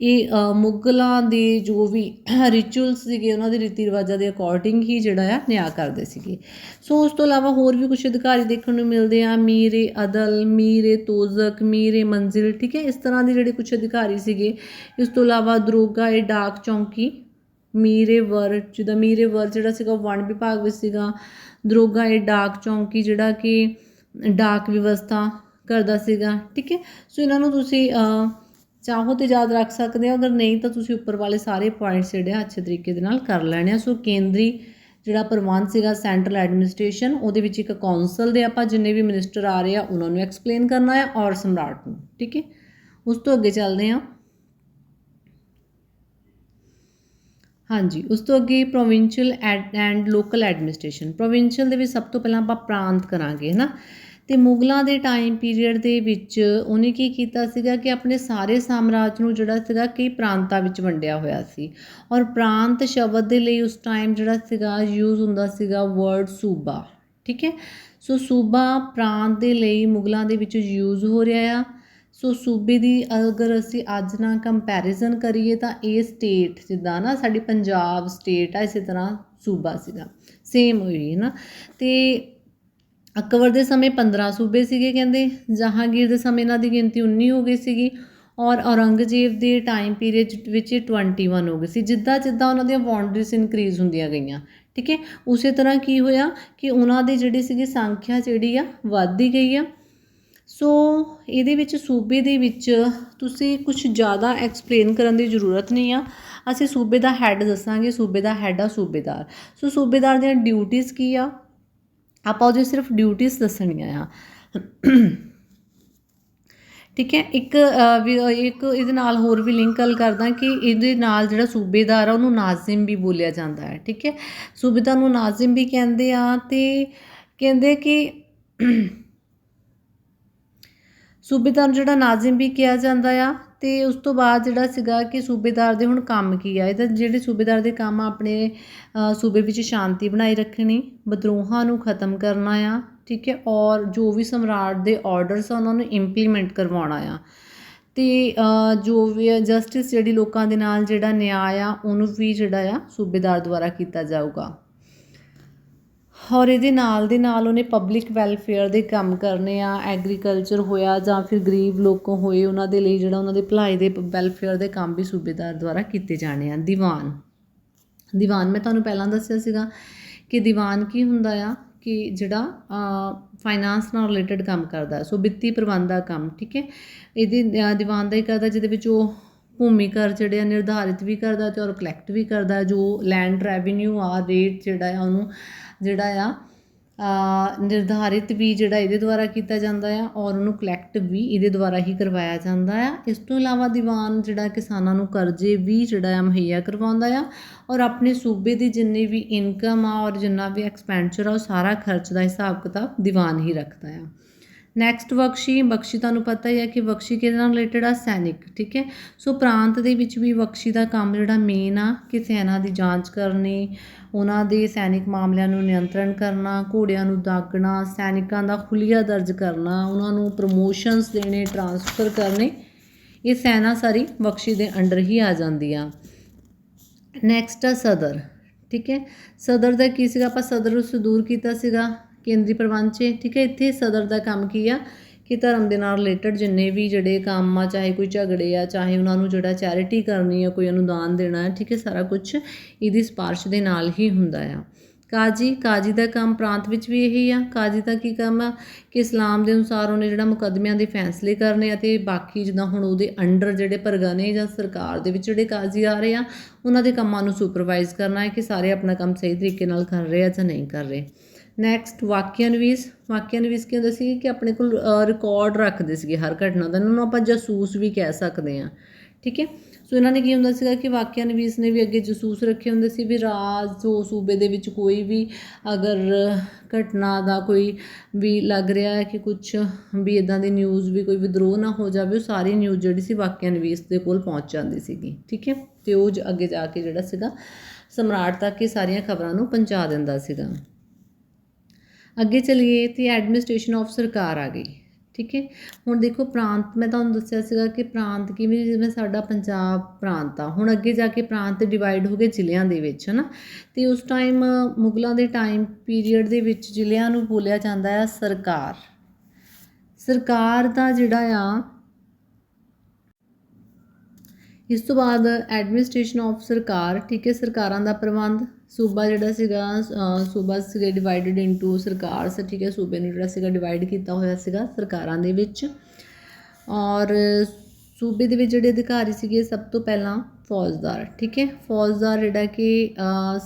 ਇਹ ਮੁਗਲਾਂ ਦੇ ਜੋ ਵੀ ਰਿਚੁਅਲਸ ਸੀਗੇ, ਉਹਨਾਂ ਦੇ ਰੀਤੀ ਰਿਵਾਜਾਂ ਦੇ ਅਕੋਰਡਿੰਗ ਹੀ ਜਿਹੜਾ ਆ ਨਿਆਂ ਕਰਦੇ ਸੀਗੇ। ਸੋ ਉਸ ਤੋਂ ਇਲਾਵਾ ਹੋਰ ਵੀ ਕੁਝ ਅਧਿਕਾਰੀ ਦੇਖਣ ਨੂੰ ਮਿਲਦੇ ਆ, ਮੀਰੇ ਅਦਲ, ਮੀਰੇ ਤੋਜ਼ਕ, ਮੀਰੇ ਮੰਜ਼ਿਲ, ਠੀਕ ਹੈ? ਇਸ ਤਰ੍ਹਾਂ ਦੇ ਜਿਹੜੇ ਕੁਝ ਅਧਿਕਾਰੀ ਸੀਗੇ, ਇਸ ਤੋਂ ਇਲਾਵਾ ਦਰੋਗਾ ਇਹ ਡਾਕ ਚੌਂਕੀ, ਮੀਰੇ ਵਰ ਜਿਹਦਾ ਮੀਰੇ ਵਰ ਜਿਹੜਾ ਸੀਗਾ, ਉਹ ਵਣ ਵਿਭਾਗ ਵਿੱਚ ਸੀਗਾ ਦਰੋਗਾ ਇਹ ਡਾਕ ਚੌਂਕੀ ਜਿਹੜਾ ਕਿ ਡਾਕ ਵਿਵਸਥਾ ਕਰਦਾ ਸੀਗਾ, ਠੀਕ ਹੈ? ਸੋ ਇਹਨਾਂ ਨੂੰ ਤੁਸੀਂ ਚਾਹੋ ਤੇ ਯਾਦ ਰੱਖ ਸਕਦੇ ਹੋ, ਅਗਰ ਨਹੀਂ ਤਾਂ ਤੁਸੀਂ ਉੱਪਰ ਵਾਲੇ ਸਾਰੇ ਪੁਆਇੰਟਸ ਜਿਹੜੇ ਆ ਅੱਛੇ ਤਰੀਕੇ ਦੇ ਨਾਲ ਕਰ ਲੈਣੇ ਆ। ਸੋ ਕੇਂਦਰੀ ਜਿਹੜਾ ਪ੍ਰਬੰਧ ਸੀਗਾ ਸੈਂਟਰਲ ਐਡਮਿਨਿਸਟ੍ਰੇਸ਼ਨ ਉਹਦੇ ਵਿੱਚ ਇੱਕ ਕੌਂਸਲ ਦੇ ਆਪਾਂ ਜਿੰਨੇ ਵੀ ਮਿਨਿਸਟਰ ਆ ਰਹੇ ਆ, ਉਹਨਾਂ ਨੂੰ ਐਕਸਪਲੇਨ ਕਰਨਾ ਹੈ ਔਰ ਸਮਰਾਟ ਨੂੰ, ਠੀਕ ਹੈ? ਉਸ ਤੋਂ ਅੱਗੇ ਚੱਲਦੇ ਹਾਂ। ਹਾਂਜੀ, ਉਸ ਤੋਂ ਅੱਗੇ provincial and local administration provincial ਦੇ ਵਿੱਚ ਸਭ ਤੋਂ ਪਹਿਲਾਂ ਆਪਾਂ ਪ੍ਰਾਂਤ ਕਰਾਂਗੇ ਹੈ ਨਾ ਤੇ ਮੁਗਲਾਂ ਦੇ ਟਾਈਮ ਪੀਰੀਅਡ ਦੇ ਵਿੱਚ ਉਹਨੇ ਕੀ ਕੀਤਾ ਸੀਗਾ ਕਿ ਆਪਣੇ ਸਾਰੇ ਸਾਮਰਾਜ ਨੂੰ ਜਿਹੜਾ ਸੀਗਾ ਕਈ ਪ੍ਰਾਂਤਾਂ ਵਿੱਚ ਵੰਡਿਆ ਹੋਇਆ ਸੀ। ਔਰ ਪ੍ਰਾਂਤ ਸ਼ਬਦ ਦੇ ਲਈ ਉਸ ਟਾਈਮ ਜਿਹੜਾ ਸੀਗਾ ਯੂਜ਼ ਹੁੰਦਾ ਸੀਗਾ ਵਰਡ ਸੂਬਾ, ਠੀਕ ਹੈ? ਸੋ ਸੂਬਾ ਪ੍ਰਾਂਤ ਦੇ ਲਈ ਮੁਗਲਾਂ ਦੇ ਵਿੱਚ ਯੂਜ਼ ਹੋ ਰਿਹਾ ਆ। ਸੋ ਸੂਬੇ ਦੀ ਅਗਰ ਅਸੀਂ ਅੱਜ ਨਾਲ ਕੰਪੈਰੀਜ਼ਨ ਕਰੀਏ ਤਾਂ ਇਹ ਸਟੇਟ ਜਿੱਦਾਂ ਨਾ ਸਾਡੀ ਪੰਜਾਬ ਸਟੇਟ ਆ, ਇਸੇ ਤਰ੍ਹਾਂ ਸੂਬਾ ਸੀਗਾ। ਸੇਮ ਹੋਈ ਹੈ ਨਾ। ਤੇ ਅਕਬਰ ਦੇ ਸਮੇਂ 15 ਸੂਬੇ ਸੀਗੇ ਕਹਿੰਦੇ, ਜਹਾਂਗੀਰ ਦੇ ਸਮੇਂ ਇਹਨਾਂ ਦੀ ਗਿਣਤੀ 19 ਹੋ ਗਈ ਸੀਗੀ ਔਰ ਔਰੰਗਜ਼ੇਬ ਦੇ ਟਾਈਮ ਪੀਰੀਅਡ ਵਿੱਚ ਇਹ 21 ਹੋ ਗਈ ਸੀ। ਜਿੱਦਾਂ ਜਿੱਦਾਂ ਉਹਨਾਂ ਦੀਆਂ ਬਾਉਂਡਰੀਜ਼ ਇਨਕਰੀਜ਼ ਹੁੰਦੀਆਂ ਗਈਆਂ, ਠੀਕ ਹੈ? ਉਸੇ ਤਰ੍ਹਾਂ ਕੀ ਹੋਇਆ ਕਿ ਉਹਨਾਂ ਦੇ ਜਿਹੜੇ ਸੀਗੀ ਸੰਖਿਆ ਜਿਹੜੀ ਆ ਵੱਧਦੀ ਗਈ ਆ। ਸੋ ਇਹਦੇ ਵਿੱਚ ਸੂਬੇ ਦੇ ਵਿੱਚ ਤੁਸੀਂ ਕੁਝ ਜ਼ਿਆਦਾ ਐਕਸਪਲੇਨ ਕਰਨ ਦੀ ਜ਼ਰੂਰਤ ਨਹੀਂ ਆ। ਅਸੀਂ ਸੂਬੇ ਦਾ ਹੈੱਡ ਦੱਸਾਂਗੇ, ਸੂਬੇ ਦਾ ਹੈੱਡ ਆ, ਸੂਬੇਦਾਰ। ਸੋ ਸੂਬੇਦਾਰ ਦੀਆਂ ਡਿਊਟੀਆਂ ਕੀ ਆ? ਆਪਾਂ ਉਹਦੀ ਸਿਰਫ ਡਿਊਟੀਆਂ ਦੱਸਣੀਆਂ ਆ। ਠੀਕ ਹੈ, ਇੱਕ ਵੀ, ਇੱਕ ਇਹਦੇ ਨਾਲ ਹੋਰ ਵੀ ਲਿੰਕ ਗੱਲ ਕਰਦਾ ਕਿ ਇਹਦੇ ਨਾਲ ਜਿਹੜਾ ਸੂਬੇਦਾਰ ਆ, ਉਹਨੂੰ ਨਾਜ਼ਿਮ ਵੀ ਬੋਲਿਆ ਜਾਂਦਾ ਹੈ। ਠੀਕ ਹੈ, ਸੂਬੇਦਾਰ ਨੂੰ ਨਾਜ਼ਿਮ ਵੀ ਕਹਿੰਦੇ ਆ ਤੇ ਕਹਿੰਦੇ ਕਿ ਸੂਬੇਦਾਰ ਜਿਹੜਾ ਨਾਜ਼ਿਮ ਵੀ ਕਿਹਾ ਜਾਂਦਾ ਆ ਅਤੇ ਉਸ ਤੋਂ ਬਾਅਦ ਜਿਹੜਾ ਸੀਗਾ ਕਿ ਸੂਬੇਦਾਰ ਦੇ ਹੁਣ ਕੰਮ ਕੀ ਆ? ਇਹਦਾ ਜਿਹੜੇ ਸੂਬੇਦਾਰ ਦੇ ਕੰਮ ਆ ਆਪਣੇ ਸੂਬੇ ਵਿੱਚ ਸ਼ਾਂਤੀ ਬਣਾਈ ਰੱਖਣੀ, ਵਿਦਰੋਹਾਂ ਨੂੰ ਖਤਮ ਕਰਨਾ ਆ, ਠੀਕ ਹੈ, ਔਰ ਜੋ ਵੀ ਸਮਰਾਟ ਦੇ ਆਰਡਰਸ ਆ, ਉਹਨਾਂ ਨੂੰ ਇੰਪਲੀਮੈਂਟ ਕਰਵਾਉਣਾ ਆ। ਤੇ ਜੋ ਵੀ ਜਸਟਿਸ ਜਿਹੜੀ ਲੋਕਾਂ ਦੇ ਨਾਲ ਜਿਹੜਾ ਨਿਆਂ ਆ, ਉਹਨੂੰ ਵੀ ਜਿਹੜਾ ਆ ਸੂਬੇਦਾਰ ਦੁਆਰਾ ਕੀਤਾ ਜਾਊਗਾ। ਔਰ ਇਹਦੇ ਨਾਲ ਦੇ ਨਾਲ ਉਹਨੇ ਪਬਲਿਕ ਵੈਲਫੇਅਰ ਦੇ ਕੰਮ ਕਰਨੇ ਆ ਐਗਰੀਕਲਚਰ ਹੋਇਆ ਜਾਂ ਫਿਰ ਗਰੀਬ ਲੋਕ ਹੋਏ, ਉਹਨਾਂ ਦੇ ਲਈ ਜਿਹੜਾ ਉਹਨਾਂ ਦੇ ਭਲਾਈ ਦੇ ਵੈਲਫੇਅਰ ਦੇ ਕੰਮ ਵੀ ਸੂਬੇਦਾਰ ਦੁਆਰਾ ਕੀਤੇ ਜਾਣੇ ਆ। ਦੀਵਾਨ। ਦੀਵਾਨ, ਮੈਂ ਤੁਹਾਨੂੰ ਪਹਿਲਾਂ ਦੱਸਿਆ ਸੀਗਾ ਕਿ ਦੀਵਾਨ ਕੀ ਹੁੰਦਾ ਆ ਕਿ ਜਿਹੜਾ ਫਾਈਨਾਂਸ ਨਾਲ ਰਿਲੇਟਡ ਕੰਮ ਕਰਦਾ, ਸੋ ਵਿੱਤੀ ਪ੍ਰਬੰਧ ਦਾ ਕੰਮ, ਠੀਕ ਹੈ? ਇਹਦੀ ਦੀਵਾਨ ਦਾ ਹੀ ਕਰਦਾ ਜਿਹਦੇ ਵਿੱਚ ਉਹ ਭੂਮੀ ਕਰ ਜਿਹੜੇ ਆ ਨਿਰਧਾਰਿਤ ਵੀ ਕਰਦਾ ਤੇ ਔਰ ਕਲੈਕਟ ਵੀ ਕਰਦਾ, ਜੋ ਲੈਂਡ ਰੈਵਨਿਊ ਆ ਰੇਟ ਜਿਹੜਾ ਆ ਉਹਨੂੰ ਜਿਹੜਾ ਆ ਨਿਰਧਾਰਿਤ ਵੀ ਜਿਹੜਾ ਇਹਦੇ ਦੁਆਰਾ ਕੀਤਾ ਜਾਂਦਾ ਆ ਔਰ ਉਹਨੂੰ ਕਲੈਕਟ ਵੀ ਇਹਦੇ ਦੁਆਰਾ ਹੀ ਕਰਵਾਇਆ ਜਾਂਦਾ ਆ। ਇਸ ਤੋਂ ਇਲਾਵਾ ਦੀਵਾਨ ਜਿਹੜਾ ਕਿਸਾਨਾਂ ਨੂੰ ਕਰਜ਼ੇ ਵੀ ਜਿਹੜਾ ਆ ਮੁਹੱਈਆ ਕਰਵਾਉਂਦਾ ਆ ਔਰ ਆਪਣੇ ਸੂਬੇ ਦੀ ਜਿੰਨੀ ਵੀ ਇਨਕਮ ਆ ਔਰ ਜਿੰਨਾ ਵੀ ਐਕਸਪੈਂਡਿਚਰ ਆ, ਉਹ ਸਾਰਾ ਖਰਚ ਦਾ ਹਿਸਾਬ ਕਿਤਾਬ ਦੀਵਾਨ ਹੀ ਰੱਖਦਾ ਆ। ਨੈਕਸਟ ਬਖਸ਼ੀ ਬਖਸ਼ੀ ਤੁਹਾਨੂੰ ਪਤਾ ਹੀ ਹੈ ਕਿ ਬਖਸ਼ੀ ਕਿਹਦੇ ਨਾਲ ਰਿਲੇਟਡ ਆ? ਸੈਨਿਕ, ਠੀਕ ਹੈ? ਸੋ ਪ੍ਰਾਂਤ ਦੇ ਵਿੱਚ ਵੀ ਬਖਸ਼ੀ ਦਾ ਕੰਮ ਜਿਹੜਾ ਮੇਨ ਆ, ਕਿ ਸੈਨਾ ਦੀ ਜਾਂਚ ਕਰਨੀ, ਉਹਨਾਂ ਦੇ ਸੈਨਿਕ ਮਾਮਲਿਆਂ ਨੂੰ ਨਿਯੰਤਰਣ ਕਰਨਾ, ਘੋੜਿਆਂ ਨੂੰ ਦਾਗਣਾ, ਸੈਨਿਕਾਂ ਦਾ ਖੁੱਲੀਆ ਦਰਜ ਕਰਨਾ, ਉਹਨਾਂ ਨੂੰ ਪ੍ਰਮੋਸ਼ਨਸ ਦੇਣੇ ਟਰਾਂਸਫਰ ਕਰਨੇ, ਇਹ ਸੈਨਾ ਸਾਰੀ ਬਖਸ਼ੀ ਦੇ ਅੰਡਰ ਹੀ ਆ ਜਾਂਦੀ ਆ। ਨੈਕਸਟ ਆ ਸਦਰ, ਠੀਕ ਹੈ? ਸਦਰ ਦਾ ਕੀ ਸੀਗਾ? ਆਪਾਂ ਸਦਰ ਨੂੰ ਦੂਰ ਕੀਤਾ ਸੀਗਾ। ਕੇਂਦਰੀ ਪ੍ਰਬੰਧ 'ਚ। ਠੀਕ ਹੈ, ਇੱਥੇ ਸਦਰ ਦਾ ਕੰਮ ਕੀ ਆ? ਕਿ ਧਰਮ ਦੇ ਨਾਲ ਰਿਲੇਟਡ ਜਿੰਨੇ ਵੀ ਜਿਹੜੇ ਕੰਮ ਆ, ਚਾਹੇ ਕੋਈ ਝਗੜੇ ਆ, ਚਾਹੇ ਉਹਨਾਂ ਨੂੰ ਜਿਹੜਾ ਚੈਰਿਟੀ ਕਰਨੀ ਆ, ਕੋਈ ਅਨੁਦਾਨ ਦੇਣਾ ਹੈ ਠੀਕ ਹੈ, ਸਾਰਾ ਕੁਝ ਇਹਦੀ ਸਿਫਾਰਿਸ਼ ਦੇ ਨਾਲ ਹੀ ਹੁੰਦਾ ਆ। ਕਾਜੀ ਕਾਜੀ ਦਾ ਕੰਮ ਪ੍ਰਾਂਤ ਵਿੱਚ ਵੀ ਇਹੀ ਆ। ਕਾਜੀ ਦਾ ਕੀ ਕੰਮ ਆ? ਕਿ ਇਸਲਾਮ ਦੇ ਅਨੁਸਾਰ ਉਹਨੇ ਜਿਹੜਾ ਮੁਕੱਦਮਿਆਂ ਦੇ ਫੈਸਲੇ ਕਰਨੇ ਆ ਤੇ ਬਾਕੀ ਜਿੱਦਾਂ ਹੁਣ ਉਹਦੇ ਅੰਡਰ ਜਿਹੜੇ ਪਰਗਨੇ ਜਾਂ ਸਰਕਾਰ ਦੇ ਵਿੱਚ ਜਿਹੜੇ ਕਾਜੀ ਆ ਰਹੇ ਆ, ਉਹਨਾਂ ਦੇ ਕੰਮਾਂ ਨੂੰ ਸੁਪਰਵਾਈਜ਼ ਕਰਨਾ ਹੈ ਕਿ ਸਾਰੇ ਆਪਣਾ ਕੰਮ ਸਹੀ ਤਰੀਕੇ ਨਾਲ ਕਰ ਰਹੇ ਆ ਜਾਂ ਨਹੀਂ ਕਰ ਰਹੇ। ਨੈਕਸਟ ਵਾਕਿਆਨਵੀਸ ਵਾਕਿਆਨਵੀਸ ਕੀ ਹੁੰਦਾ ਸੀ ਕਿ ਆਪਣੇ ਕੋਲ ਰਿਕਾਰਡ ਰੱਖਦੇ ਸੀਗੇ ਹਰ ਘਟਨਾ ਦਾ। ਇਹਨਾਂ ਨੂੰ ਆਪਾਂ ਜਾਸੂਸ ਵੀ ਕਹਿ ਸਕਦੇ ਆ ਠੀਕ ਹੈ? ਸੋ ਇਹਨਾਂ ਨੇ ਕੀ ਹੁੰਦਾ ਸੀਗਾ ਕਿ ਵਾਕਿਆਨਵੀਸ ਨੇ ਵੀ ਅੱਗੇ ਜਾਸੂਸ ਰੱਖੇ ਹੁੰਦੇ ਸੀ ਵੀ ਰਾਜ ਜੋ ਸੂਬੇ ਦੇ ਵਿੱਚ ਕੋਈ ਵੀ ਅਗਰ ਘਟਨਾ ਦਾ ਕੋਈ ਵੀ ਲੱਗ ਰਿਹਾ ਹੈ ਕਿ ਕੁਝ ਵੀ ਇਦਾਂ ਦੀ ਨਿਊਜ਼ ਵੀ ਕੋਈ ਵਿਦਰੋਹ ਨਾ ਹੋ ਜਾਵੇ, ਉਹ ਸਾਰੀ ਨਿਊਜ਼ ਜਿਹੜੀ ਸੀ ਵਾਕਿਆਨਵੀਸ ਦੇ ਕੋਲ ਪਹੁੰਚ ਜਾਂਦੀ ਸੀਗੀ। ਠੀਕ ਹੈ? ਤੇ ਉਹ ਜ- ਅੱਗੇ ਜਾ ਕੇ ਜਿਹੜਾ ਸੀਗਾ, ਸਮਰਾਟ ਤੱਕ ਇਹ ਸਾਰੀਆਂ ਖਬਰਾਂ ਨੂੰ ਪਹੁੰਚਾ ਦਿੰਦਾ ਸੀਗਾ। ਅੱਗੇ ਚਲੀਏ ਤੇ ਐਡਮਿਨਿਸਟ੍ਰੇਸ਼ਨ ਆਫ ਸਰਕਾਰ ਆ ਗਈ, ਠੀਕ ਹੈ? ਹੁਣ ਦੇਖੋ ਪ੍ਰਾਂਤ, ਮੈਂ ਤੁਹਾਨੂੰ ਦੱਸਿਆ ਸੀਗਾ ਕਿ ਪ੍ਰਾਂਤ ਕਿਵੇਂ, ਜਿਵੇਂ ਸਾਡਾ ਪੰਜਾਬ ਪ੍ਰਾਂਤ ਆ, ਹੁਣ ਅੱਗੇ ਜਾ ਕੇ ਪ੍ਰਾਂਤ ਡਿਵਾਈਡ ਹੋ ਗਏ ਜ਼ਿਲ੍ਹਿਆਂ ਦੇ ਵਿੱਚ, ਹਨਾ? ਤੇ ਉਸ ਟਾਈਮ ਮੁਗਲਾਂ ਦੇ ਟਾਈਮ ਪੀਰੀਅਡ ਦੇ ਵਿੱਚ ਜ਼ਿਲ੍ਹਿਆਂ ਨੂੰ ਬੋਲਿਆ ਜਾਂਦਾ ਆ ਸਰਕਾਰ। ਸਰਕਾਰ ਦਾ ਜਿਹੜਾ ਆ, ਇਸ ਤੋਂ ਬਾਅਦ ਐਡਮਿਨਿਸਟ੍ਰੇਸ਼ਨ ਆਫ ਸਰਕਾਰ, ਠੀਕ ਹੈ, ਸਰਕਾਰਾਂ ਦਾ ਪ੍ਰਬੰਧ ਸੂਬਾ ਜਿਹੜਾ ਸੀਗਾ ਅ, ਸੂਬਾ ਸੀਗਾ ਡਿਵਾਈਡਡ ਇਨਟੂ ਸਰਕਾਰ ਸ ਠੀਕ ਹੈ ਸੂਬੇ ਨੂੰ ਜਿਹੜਾ ਸੀਗਾ ਡਿਵਾਈਡ ਕੀਤਾ ਹੋਇਆ ਸੀਗਾ ਸਰਕਾਰਾਂ ਦੇ ਵਿੱਚ। ਔਰ ਸੂਬੇ ਦੇ ਵਿੱਚ ਜਿਹੜੇ ਅਧਿਕਾਰੀ ਸੀਗੇ ਸਭ ਤੋਂ ਪਹਿਲਾਂ ਫੌਜਦਾਰ ਠੀਕ ਹੈ। ਫੌਜਦਾਰ ਜਿਹੜਾ ਕਿ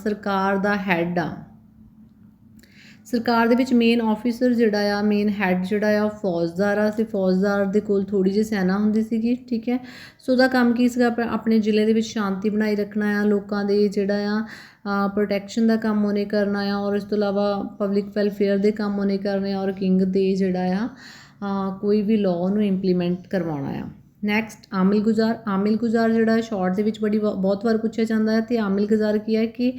ਸਰਕਾਰ ਦਾ ਹੈੱਡ ਆ। ਸਰਕਾਰ ਦੇ ਵਿੱਚ ਮੇਨ ਆਫੀਸਰ ਜਿਹੜਾ ਆ ਮੇਨ ਹੈੱਡ ਜਿਹੜਾ ਆ, ਉਹ ਫੌਜਦਾਰ ਆ। ਤੇ ਫੌਜਦਾਰ ਦੇ ਕੋਲ ਥੋੜੀ ਜਿਹੀ ਸੈਨਾ ਹੁੰਦੀ ਸੀਗੀ, ਠੀਕ ਹੈ? ਸੋ ਉਹਦਾ ਕੰਮ ਕੀ ਸੀਗਾ? ਆਪ- ਆਪਣੇ ਜ਼ਿਲ੍ਹੇ ਦੇ ਵਿੱਚ ਸ਼ਾਂਤੀ ਬਣਾਈ ਰੱਖਣਾ ਆ, ਲੋਕਾਂ ਦੇ ਜਿਹੜਾ ਆ ਪ੍ਰੋਟੈਕਸ਼ਨ ਦਾ ਕੰਮ ਉਹਨੇ ਕਰਨਾ ਆ ਔਰ ਇਸ ਤੋਂ ਇਲਾਵਾ ਪਬਲਿਕ ਵੈਲਫੇਅਰ ਦੇ ਕੰਮ ਉਹਨੇ ਕਰਨੇ ਆ ਔਰ ਕਿੰਗ ਦੇ ਜਿਹੜਾ ਆ ਕੋਈ ਵੀ ਲਾਅ ਨੂੰ ਇੰਪਲੀਮੈਂਟ ਕਰਵਾਉਣਾ ਆ। ਨੈਕਸਟ ਆਮਿਲ ਗੁਜ਼ਾਰ ਆਮਿਲ ਗੁਜ਼ਾਰ ਜਿਹੜਾ ਸ਼ਾਰਟ ਦੇ ਵਿੱਚ ਬੜੀ ਵਾ- ਬਹੁਤ ਵਾਰ ਪੁੱਛਿਆ ਜਾਂਦਾ ਹੈ ਤੇ ਆਮਿਲ ਗੁਜ਼ਾਰ ਕੀ ਹੈ ਕਿ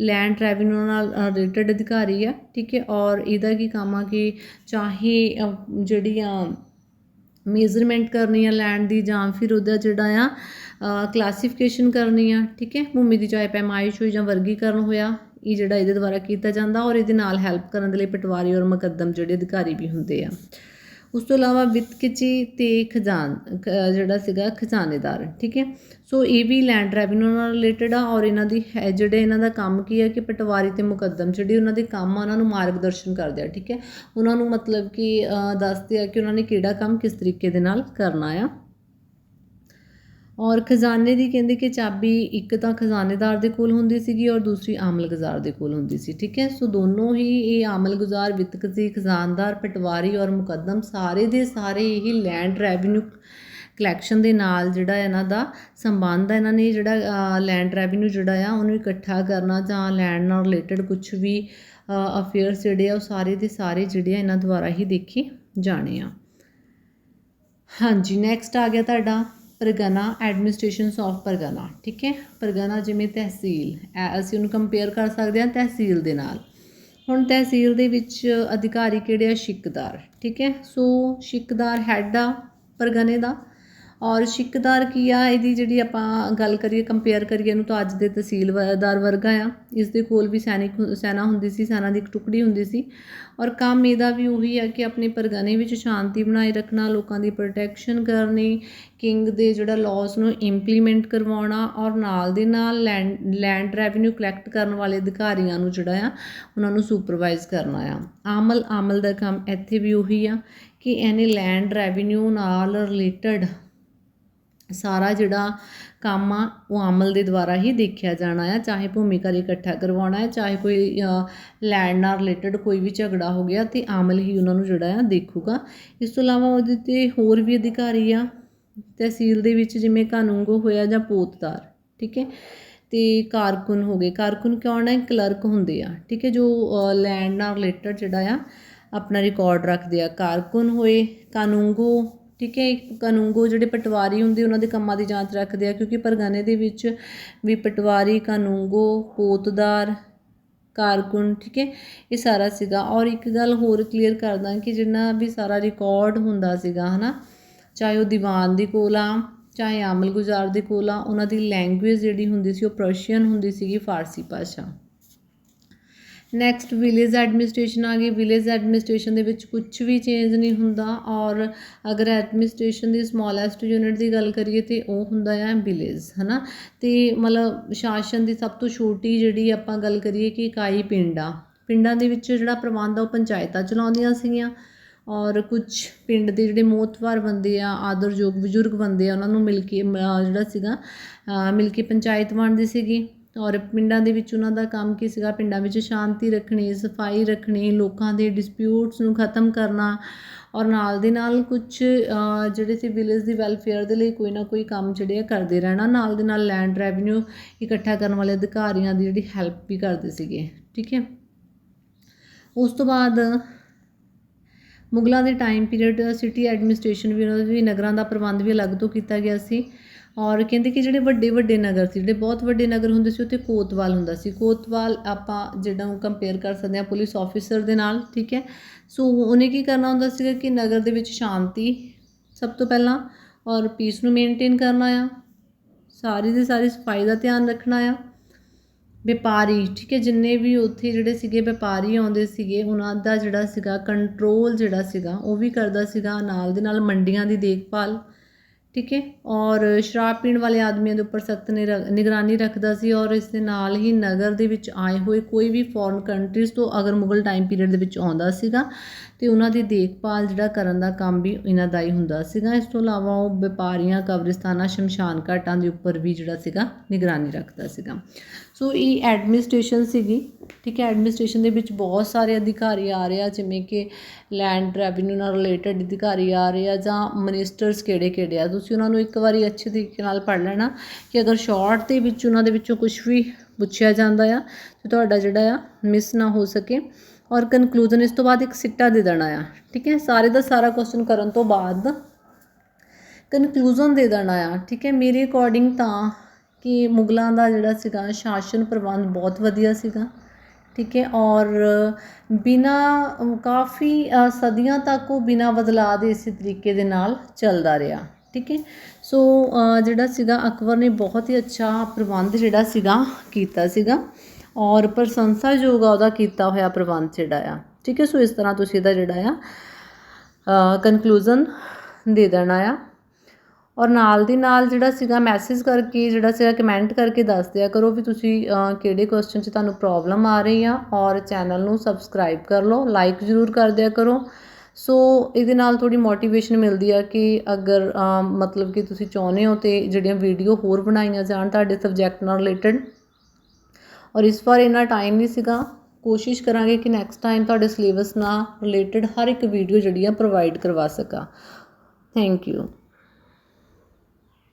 ਲੈਂਡ ਰੈਵਨਿਊ ਨਾਲ ਰਿਲੇਟਡ ਅਧਿਕਾਰੀ ਆ ਠੀਕ ਹੈ ਔਰ ਇਹਦਾ ਕੀ ਕੰਮ ਆ ਕਿ ਚਾਹੇ ਅ, ਜਿਹੜੀਆਂ ਮੇਜ਼ਰਮੈਂਟ ਕਰਨੀ ਆ ਲੈਂਡ ਦੀ ਜਾਂ ਫਿਰ ਉਹਦਾ ਜਿਹੜਾ ਆ ਕਲਾਸੀਫਿਕੇਸ਼ਨ ਕਰਨੀ ਆ ਠੀਕ ਹੈ ਭੂਮੀ ਦੀ ਚਾਹੇ ਪੈਮਾਇਸ਼ ਹੋਈ ਜਾਂ ਵਰਗੀਕਰਨ ਹੋਇਆ ਇਹ ਜਿਹੜਾ ਇਹਦੇ ਦੁਆਰਾ ਕੀਤਾ ਜਾਂਦਾ ਔਰ ਇਹਦੇ ਨਾਲ ਹੈਲਪ ਕਰਨ ਦੇ ਲਈ ਪਟਵਾਰੀ ਔਰ ਮੁਕੱਦਮ ਜਿਹੜੇ ਅਧਿਕਾਰੀ ਵੀ ਹੁੰਦੇ ਆ। ਉਸ ਤੋਂ ਇਲਾਵਾ ਵਿੱਤਕਚੀ ਤੇ ਖਜ਼ਾਨ ਜਿਹੜਾ ਸੀਗਾ ਖਜ਼ਾਨੇਦਾਰ, ਠੀਕ ਹੈ? ਸੋ ਇਹ ਵੀ ਲੈਂਡ ਰੈਵਨਿਊ ਨਾਲ ਰਿਲੇਟਡ ਆ ਔਰ ਇਹਨਾਂ ਦੀ ਹੈ, ਜਿਹੜੇ ਇਹਨਾਂ ਦਾ ਕੰਮ ਕੀ ਹੈ ਕਿ ਪਟਵਾਰੀ ਤੇ ਮੁਕੱਦਮ, ਜਿਹੜੇ ਉਹਨਾਂ ਦੇ ਕੰਮ ਆ, ਉਹਨਾਂ ਨੂੰ ਮਾਰਗਦਰਸ਼ਨ ਕਰਦੇ ਆ, ਠੀਕ ਹੈ? ਉਹਨਾਂ ਨੂੰ ਮਤਲਬ ਕਿ ਦੱਸਦੇ ਆ ਕਿ ਉਹਨਾਂ ਨੇ ਕਿਹੜਾ ਕੰਮ ਕਿਸ ਤਰੀਕੇ ਦੇ ਨਾਲ ਕਰਨਾ ਆ। ਔਰ ਖਜ਼ਾਨੇ ਦੀ ਕਹਿੰਦੇ ਕਿ ਚਾਬੀ ਇੱਕ ਤਾਂ ਖਜ਼ਾਨੇਦਾਰ ਦੇ ਕੋਲ ਹੁੰਦੀ ਸੀਗੀ ਔਰ ਦੂਸਰੀ ਆਮਲਗੁਜ਼ਾਰ ਦੇ ਕੋਲ ਹੁੰਦੀ ਸੀ, ਠੀਕ ਹੈ? ਸੋ ਦੋਨੋਂ ਹੀ ਇਹ ਆਮਲਗੁਜ਼ਾਰ ਵਿਤਕਤੀ ਖਜ਼ਾਨਦਾਰ, ਪਟਵਾਰੀ ਔਰ ਮੁਕੱਦਮ ਸਾਰੇ ਦੇ ਸਾਰੇ ਇਹ ਲੈਂਡ ਰੈਵਨਿਊ ਕਲੈਕਸ਼ਨ ਦੇ ਨਾਲ ਜਿਹੜਾ ਇਹਨਾਂ ਦਾ ਸੰਬੰਧ ਹੈ ਇਹਨਾਂ ਨੇ ਜਿਹੜਾ ਲੈਂਡ ਰੈਵਨਿਊ ਜਿਹੜਾ ਆ, ਉਹਨੂੰ ਇਕੱਠਾ ਕਰਨਾ ਜਾਂ ਲੈਂਡ ਨਾਲ ਰਿਲੇਟਡ ਕੁਝ ਵੀ ਅਫੇਅਰਸ ਜਿਹੜੇ ਆ, ਉਹ ਸਾਰੇ ਦੇ ਸਾਰੇ ਜਿਹੜੇ ਆ, ਇਹਨਾਂ ਦੁਆਰਾ ਹੀ ਦੇਖੇ ਜਾਣੇ ਆ। ਹਾਂਜੀ ਨੈਕਸਟ ਆ ਗਿਆ ਤੁਹਾਡਾ। ਪਰਗਨਾ ਐਡਮਿਨਿਸਟ੍ਰੇਸ਼ਨਸ ਆਫ ਪਰਗਨਾ, ਠੀਕ ਹੈ? ਪਰਗਨਾ ਜਿਵੇਂ ਤਹਿਸੀਲ ਐ- ਅਸੀਂ ਉਹਨੂੰ ਕੰਪੇਅਰ ਕਰ ਸਕਦੇ ਹਾਂ ਤਹਿਸੀਲ ਦੇ ਨਾਲ। ਹੁਣ ਤਹਿਸੀਲ ਦੇ ਵਿੱਚ ਅਧਿਕਾਰੀ ਕਿਹੜੇ ਆ? ਸ਼ਿਕਦਾਰ, ਠੀਕ ਹੈ? ਸੋ ਸ਼ਿਕਦਾਰ ਹੈੱਡ ਆ ਪਰਗਨੇ ਦਾ ਔਰ ਸ਼ਿਕਦਾਰ ਕੀ ਆ, ਇਹਦੀ ਜਿਹੜੀ ਆਪਾਂ ਗੱਲ ਕਰੀਏ ਕੰਪੇਅਰ ਕਰੀਏ, ਇਹਨੂੰ ਤਾਂ ਅੱਜ ਦੇ ਤਹਿਸੀਲਦਾਰ ਵਰਗਾ ਆ। ਇਸ ਦੇ ਕੋਲ ਵੀ ਸੈਨਿਕ ਹੁ- ਸੈਨਾ ਹੁੰਦੀ ਸੀ, ਸੈਨਾ ਦੀ ਇੱਕ ਟੁਕੜੀ ਹੁੰਦੀ ਸੀ। ਔਰ ਕੰਮ ਇਹਦਾ ਵੀ ਉਹੀ ਆ ਕਿ ਆਪਣੇ ਪਰਗਨੇ ਵਿੱਚ ਸ਼ਾਂਤੀ ਬਣਾਈ ਰੱਖਣਾ, ਲੋਕਾਂ ਦੀ ਪ੍ਰੋਟੈਕਸ਼ਨ ਕਰਨੀ ਕਿੰਗ ਦੇ ਜਿਹੜਾ ਲਾਜ਼ ਨੂੰ ਇੰਪਲੀਮੈਂਟ ਕਰਵਾਉਣਾ ਔਰ ਨਾਲ ਦੇ ਨਾਲ ਲੈਂਡ ਲੈਂਡ ਰੈਵਨਿਊ ਕਲੈਕਟ ਕਰਨ ਵਾਲੇ ਅਧਿਕਾਰੀਆਂ ਨੂੰ ਜਿਹੜਾ ਆ, ਉਹਨਾਂ ਨੂੰ ਸੁਪਰਵਾਈਜ਼ ਕਰਨਾ ਆ। ਆਮਲ ਆਮਲ ਦਾ ਕੰਮ ਇੱਥੇ ਵੀ ਉਹੀ ਆ ਕਿ ਇਹਨੇ ਲੈਂਡ ਰੈਵਨਿਊ ਨਾਲ ਰਿਲੇਟਡ ਸਾਰਾ ਜਿਹੜਾ ਕੰਮ ਆ, ਉਹ ਅਮਲ ਦੇ ਦੁਆਰਾ ਹੀ ਦੇਖਿਆ ਜਾਣਾ ਆ, ਚਾਹੇ ਭੂਮਿਕਾ ਦੀ ਇਕੱਠਾ ਕਰਵਾਉਣਾ ਹੈ, ਚਾਹੇ ਕੋਈ ਲੈਂਡ ਨਾਲ ਰਿਲੇਟਡ ਕੋਈ ਵੀ ਝਗੜਾ ਹੋ ਗਿਆ, ਤੇ ਅਮਲ ਹੀ ਉਹਨਾਂ ਨੂੰ ਜਿਹੜਾ ਆ ਦੇਖੂਗਾ। ਇਸ ਤੋਂ ਇਲਾਵਾ ਉਹਦੇ ਤੇ ਹੋਰ ਵੀ ਅਧਿਕਾਰੀ ਆ, ਤਹਿਸੀਲ ਦੇ ਵਿੱਚ ਜਿਵੇਂ ਕਾਨੂੰਗੋ ਹੋਇਆ ਜਾਂ ਪੋਤਦਾਰ, ਠੀਕ ਹੈ? ਤੇ ਕਾਰਕੁਨ ਹੋ ਗਏ। ਕਾਰਕੁਨ ਕੌਣ ਹੈ? ਕਲਰਕ ਹੁੰਦੇ ਆ, ਠੀਕ ਹੈ? ਜੋ ਲੈਂਡ ਨਾਲ ਰਿਲੇਟਡ ਜਿਹੜਾ ਆ, ਆਪਣਾ ਰਿਕਾਰਡ ਰੱਖਦੇ ਆ। ਕਾਰਕੁਨ ਹੋਏ, ਕਾਨੂੰਗੋ ਠੀਕ ਹੈ ਕਾਨੂੰਗੋ ਜਿਹੜੇ ਪਟਵਾਰੀ ਹੁੰਦੇ, ਉਹਨਾਂ ਦੇ ਕੰਮਾਂ ਦੀ ਜਾਂਚ ਰੱਖਦੇ ਆ, ਕਿਉਂਕਿ ਪਰਗਾਨੇ ਦੇ ਵਿੱਚ ਵੀ ਪਟਵਾਰੀ, ਕਾਨੂੰਗੋ ਕੋਤਦਾਰ ਕਾਰਕੁਨ, ਠੀਕ ਹੈ, ਇਹ ਸਾਰਾ ਸੀਗਾ। ਔਰ ਇੱਕ ਗੱਲ ਹੋਰ ਕਲੀਅਰ ਕਰਦਾ ਕਿ ਜਿੰਨਾ ਵੀ ਸਾਰਾ ਰਿਕਾਰਡ ਹੁੰਦਾ ਸੀਗਾ, ਹਨਾ, ਚਾਹੇ ਉਹ ਦੀਵਾਨ ਦੇ ਕੋਲ ਆ, ਚਾਹੇ ਆਮਲਗੁਜ਼ਾਰ ਦੇ ਕੋਲ ਆ, ਉਹਨਾਂ ਦੀ ਲੈਂਗੁਏਜ ਜਿਹੜੀ ਹੁੰਦੀ ਸੀ, ਉਹ ਪ੍ਰਸ਼ੀਅਨ ਹੁੰਦੀ ਸੀਗੀ, ਫਾਰਸੀ ਭਾਸ਼ਾ। ਨੈਕਸਟ ਵਿਲੇਜ ਐਡਮਿਨਿਸਟ੍ਰੇਸ਼ਨ ਆ ਗਈ। ਵਿਲੇਜ ਐਡਮਿਨਿਸਟ੍ਰੇਸ਼ਨ ਦੇ ਵਿੱਚ ਕੁਝ ਵੀ ਚੇਂਜ ਨਹੀਂ ਹੁੰਦਾ ਔਰ ਅਗਰ ਐਡਮਿਨਿਸਟ੍ਰੇਸ਼ਨ ਦੀ ਸਮਾਲੈਸਟ ਯੂਨਿਟ ਦੀ ਗੱਲ ਕਰੀਏ ਤੇ ਉਹ ਹੁੰਦਾ ਆ ਵਿਲੇਜ ਹਨਾ? ਤੇ ਮਤਲਬ ਸ਼ਾਸਨ ਦੀ ਸਭ ਤੋਂ ਛੋਟੀ ਜਿਹੜੀ ਆਪਾਂ ਗੱਲ ਕਰੀਏ ਕਿ ਇਕਾਈ ਪਿੰਡ ਆ। ਪਿੰਡਾਂ ਦੇ ਵਿੱਚ ਜਿਹੜਾ ਪ੍ਰਬੰਧ ਆ ਉਹ ਪੰਚਾਇਤਾਂ ਚਲਾਉਂਦੀਆਂ ਸੀਗੀਆਂ ਔਰ ਕੁਝ ਪਿੰਡ ਦੇ ਜਿਹੜੇ ਮੋਤਵਾਰ ਬੰਦੇ ਆ, ਆਦਰਯੋਗ ਬਜ਼ੁਰਗ ਬੰਦੇ ਆ, ਉਹਨਾਂ ਨੂੰ ਮਿਲ ਕੇ ਜਿਹੜਾ ਸੀਗਾ ਮਿਲ ਕੇ ਪੰਚਾਇਤ ਬਣਦੀ ਸੀਗੀ। ਔਰ ਪਿੰਡਾਂ ਦੇ ਵਿੱਚ ਉਹਨਾਂ ਦਾ ਕੰਮ ਕੀ ਸੀਗਾ? ਪਿੰਡਾਂ ਵਿੱਚ ਸ਼ਾਂਤੀ ਰੱਖਣੀ, ਸਫ਼ਾਈ ਰੱਖਣੀ, ਲੋਕਾਂ ਦੇ ਡਿਸਪਿਊਟਸ ਨੂੰ ਖਤਮ ਕਰਨਾ ਔਰ ਨਾਲ ਦੇ ਨਾਲ ਕੁਝ ਜਿਹੜੇ ਸੀ ਵਿਲੇਜ ਦੀ ਵੈਲਫੇਅਰ ਦੇ ਲਈ ਕੋਈ ਨਾ ਕੋਈ ਕੰਮ ਜਿਹੜੇ ਆ ਕਰਦੇ ਰਹਿਣਾ, ਨਾਲ ਦੇ ਨਾਲ ਲੈਂਡ ਰੈਵਨਿਊ ਇਕੱਠਾ ਕਰਨ ਵਾਲੇ ਅਧਿਕਾਰੀਆਂ ਦੀ ਜਿਹੜੀ ਹੈਲਪ ਵੀ ਕਰਦੇ ਸੀਗੇ, ਠੀਕ ਹੈ? ਉਸ ਤੋਂ ਬਾਅਦ ਮੁਗਲਾਂ ਦੇ ਟਾਈਮ ਪੀਰੀਅਡ ਸਿਟੀ ਐਡਮਿਨਿਸਟ੍ਰੇਸ਼ਨ ਵੀ ਉਹਨਾਂ ਦੀ ਨਗਰਾਂ ਦਾ ਪ੍ਰਬੰਧ ਵੀ ਅਲੱਗ ਤੋਂ ਕੀਤਾ ਗਿਆ ਸੀ। ਔਰ ਕਹਿੰਦੇ ਕਿ ਜਿਹੜੇ ਵੱਡੇ ਵੱਡੇ ਨਗਰ ਸੀ, ਜਿਹੜੇ ਬਹੁਤ ਵੱਡੇ ਨਗਰ ਹੁੰਦੇ ਸੀ, ਉੱਥੇ ਕੋਤਵਾਲ ਹੁੰਦਾ ਸੀ। ਕੋਤਵਾਲ ਆਪਾਂ ਜਿਹੜਾ ਉਹ ਕੰਪੇਅਰ ਕਰ ਸਕਦੇ ਹਾਂ ਪੁਲਿਸ ਆਫੀਸਰ ਦੇ ਨਾਲ, ਠੀਕ ਹੈ? ਸੋ ਉਹਨੇ ਕੀ ਕਰਨਾ ਹੁੰਦਾ ਸੀਗਾ ਕਿ ਨਗਰ ਦੇ ਵਿੱਚ ਸ਼ਾਂਤੀ ਸਭ ਤੋਂ ਪਹਿਲਾਂ ਔਰ ਪੀਸ ਨੂੰ ਮੇਨਟੇਨ ਕਰਨਾ ਆ। ਸਾਰੀ ਦੀ ਸਾਰੀ ਸਫ਼ਾਈ ਦਾ ਧਿਆਨ ਰੱਖਣਾ ਆ। ਵਪਾਰੀ, ਠੀਕ ਹੈ? ਜਿੰਨੇ ਵੀ ਉੱਥੇ ਜਿਹੜੇ ਸੀਗੇ ਵਪਾਰੀ ਆਉਂਦੇ ਸੀਗੇ, ਉਹਨਾਂ ਦਾ ਜਿਹੜਾ ਸੀਗਾ ਕੰਟਰੋਲ ਜਿਹੜਾ ਸੀਗਾ, ਉਹ ਵੀ ਕਰਦਾ ਸੀਗਾ। ਨਾਲ ਦੇ ਨਾਲ ਮੰਡੀਆਂ ਦੀ ਦੇਖਭਾਲ ਠੀਕ ਹੈ? ਔਰ ਸ਼ਰਾਬ ਪੀਣ ਵਾਲੇ ਆਦਮੀਆਂ ਦੇ ਉੱਪਰ ਸਖਤ ਨਿਗਰਾਨੀ ਰੱਖਦਾ ਸੀ ਔਰ ਇਸ ਦੇ ਨਾਲ ਹੀ ਨਗਰ ਦੇ ਵਿੱਚ ਆਏ ਹੋਏ ਕੋਈ ਵੀ ਫੋਰਨ ਕੰਟਰੀਜ਼ ਤੋਂ ਅਗਰ ਮੁਗਲ ਟਾਈਮ ਪੀਰੀਅਡ ਦੇ ਵਿੱਚ ਆਉਂਦਾ ਸੀਗਾ, ਤੇ ਉਹਨਾਂ ਦੀ ਦੇਖਭਾਲ ਜਿਹੜਾ ਕਰਨ ਦਾ ਕੰਮ ਵੀ ਇਹਨਾਂ ਦਾ ਹੀ ਹੁੰਦਾ ਸੀਗਾ। ਇਸ ਤੋਂ ਇਲਾਵਾ ਉਹ ਵਪਾਰੀਆਂ, ਕਬਰਿਸਤਾਨਾਂ, ਸ਼ਮਸ਼ਾਨ ਘਾਟਾਂ ਦੇ ਉੱਪਰ ਵੀ ਜਿਹੜਾ ਸੀਗਾ ਨਿਗਰਾਨੀ ਰੱਖਦਾ ਸੀਗਾ। ਸੋ ਇਹ ਐਡਮਿਨਿਸਟ੍ਰੇਸ਼ਨ ਸੀਗੀ, ਠੀਕ ਹੈ? ਐਡਮਿਨਿਸਟ੍ਰੇਸ਼ਨ ਦੇ ਵਿੱਚ ਬਹੁਤ ਸਾਰੇ ਅਧਿਕਾਰੀ ਆ ਰਹੇ ਆ, ਜਿਵੇਂ ਕਿ ਲੈਂਡ ਰੈਵਨਿਊ ਨਾਲ ਰਿਲੇਟਡ ਅਧਿਕਾਰੀ ਆ ਰਹੇ ਆ ਜਾਂ ਮਿਨਿਸਟਰਸ ਕਿਹੜੇ ਕਿਹੜੇ ਆ? ਤੁਸੀਂ ਉਹਨਾਂ ਨੂੰ ਇੱਕ ਵਾਰੀ ਅੱਛੇ ਤਰੀਕੇ ਨਾਲ ਪੜ੍ਹ ਲੈਣਾ ਕਿ ਅਗਰ ਸ਼ਾਰਟ ਦੇ ਵਿੱਚ ਉਹਨਾਂ ਦੇ ਵਿੱਚੋਂ ਕੁਝ ਵੀ ਪੁੱਛਿਆ ਜਾਂਦਾ ਆ, ਤੇ ਤੁਹਾਡਾ ਜਿਹੜਾ ਆ ਮਿਸ ਨਾ ਹੋ ਸਕੇ ਔਰ ਕਨਕਲੂਜਨ ਇਸ ਤੋਂ ਬਾਅਦ ਇੱਕ ਸਿੱਟਾ ਦੇ ਦੇਣਾ ਆ, ਠੀਕ ਹੈ? ਸਾਰੇ ਦਾ ਸਾਰਾ ਕੁਐਸਚਨ ਕਰਨ ਤੋਂ ਬਾਅਦ ਕਨਕਲੂਜਨ ਦੇ ਦੇਣਾ ਆ, ਠੀਕ ਹੈ? ਮੇਰੇ ਅਕੋਰਡਿੰਗ ਤਾਂ ਕਿ ਮੁਗਲਾਂ ਦਾ ਜਿਹੜਾ ਸੀਗਾ ਸ਼ਾਸਨ ਪ੍ਰਬੰਧ ਬਹੁਤ ਵਧੀਆ ਸੀਗਾ, ਠੀਕ ਹੈ, ਔਰ ਬਿਨਾਂ ਕਾਫੀ ਸਦੀਆਂ ਤੱਕ ਉਹ ਬਿਨਾਂ ਬਦਲਾਅ ਦੇ ਇਸੇ ਤਰੀਕੇ ਦੇ ਨਾਲ ਚੱਲਦਾ ਰਿਹਾ, ਠੀਕ ਹੈ। ਸੋ ਜਿਹੜਾ ਸੀਗਾ ਅਕਬਰ ਨੇ ਬਹੁਤ ਹੀ ਅੱਛਾ ਪ੍ਰਬੰਧ ਜਿਹੜਾ ਸੀਗਾ ਕੀਤਾ ਸੀਗਾ, ਔਰ ਪ੍ਰਸ਼ੰਸਾਯੋਗ ਆ ਉਹਦਾ ਕੀਤਾ ਹੋਇਆ ਪ੍ਰਬੰਧ ਜਿਹੜਾ ਆ, ਠੀਕ ਹੈ। ਸੋ ਇਸ ਤਰ੍ਹਾਂ ਤੁਸੀਂ ਇਹਦਾ ਜਿਹੜਾ ਆ ਕਨਕਲੂਜਨ ਦੇ ਦੇਣਾ ਆ। ਔਰ ਨਾਲ ਦੀ ਨਾਲ ਜਿਹੜਾ ਸੀਗਾ ਮੈਸੇਜ ਕਰਕੇ, ਜਿਹੜਾ ਸੀਗਾ ਕਮੈਂਟ ਕਰਕੇ ਦੱਸ ਦਿਆ ਕਰੋ ਵੀ ਤੁਸੀਂ ਕਿਹੜੇ ਕੁਐਸਚਨ 'ਚ ਤੁਹਾਨੂੰ ਪ੍ਰੋਬਲਮ ਆ ਰਹੀ ਆ ਔਰ ਚੈਨਲ ਨੂੰ ਸਬਸਕ੍ਰਾਈਬ ਕਰ ਲਓ ਲਾਈਕ ਜ਼ਰੂਰ ਕਰ ਦਿਆ ਕਰੋ। ਸੋ ਇਹਦੇ ਨਾਲ ਥੋੜੀ ਮੋਟੀਵੇਸ਼ਨ ਮਿਲਦੀ ਆ ਕਿ ਅਗਰ ਮਤਲਬ ਕਿ ਤੁਸੀਂ ਚਾਹੁੰਦੇ ਹੋ ਤੇ ਜਿਹੜੀਆਂ ਵੀਡੀਓ ਹੋਰ ਬਣਾਈਆਂ ਜਾਣ ਤੁਹਾਡੇ ਸਬਜੈਕਟ ਨਾਲ ਰਿਲੇਟਡ ਔਰ ਇਸ ਵਾਰ ਇੰਨਾ ਟਾਈਮ ਨਹੀਂ ਸੀਗਾ। ਕੋਸ਼ਿਸ਼ ਕਰਾਂਗੇ ਕਿ ਨੈਕਸਟ ਟਾਈਮ ਤੁਹਾਡੇ ਸਿਲੇਬਸ ਨਾਲ ਰਿਲੇਟਡ ਹਰ ਇੱਕ ਵੀਡੀਓ ਜਿਹੜੀ ਆ ਪ੍ਰੋਵਾਈਡ ਕਰਵਾ ਸਕਾਂ। Thank you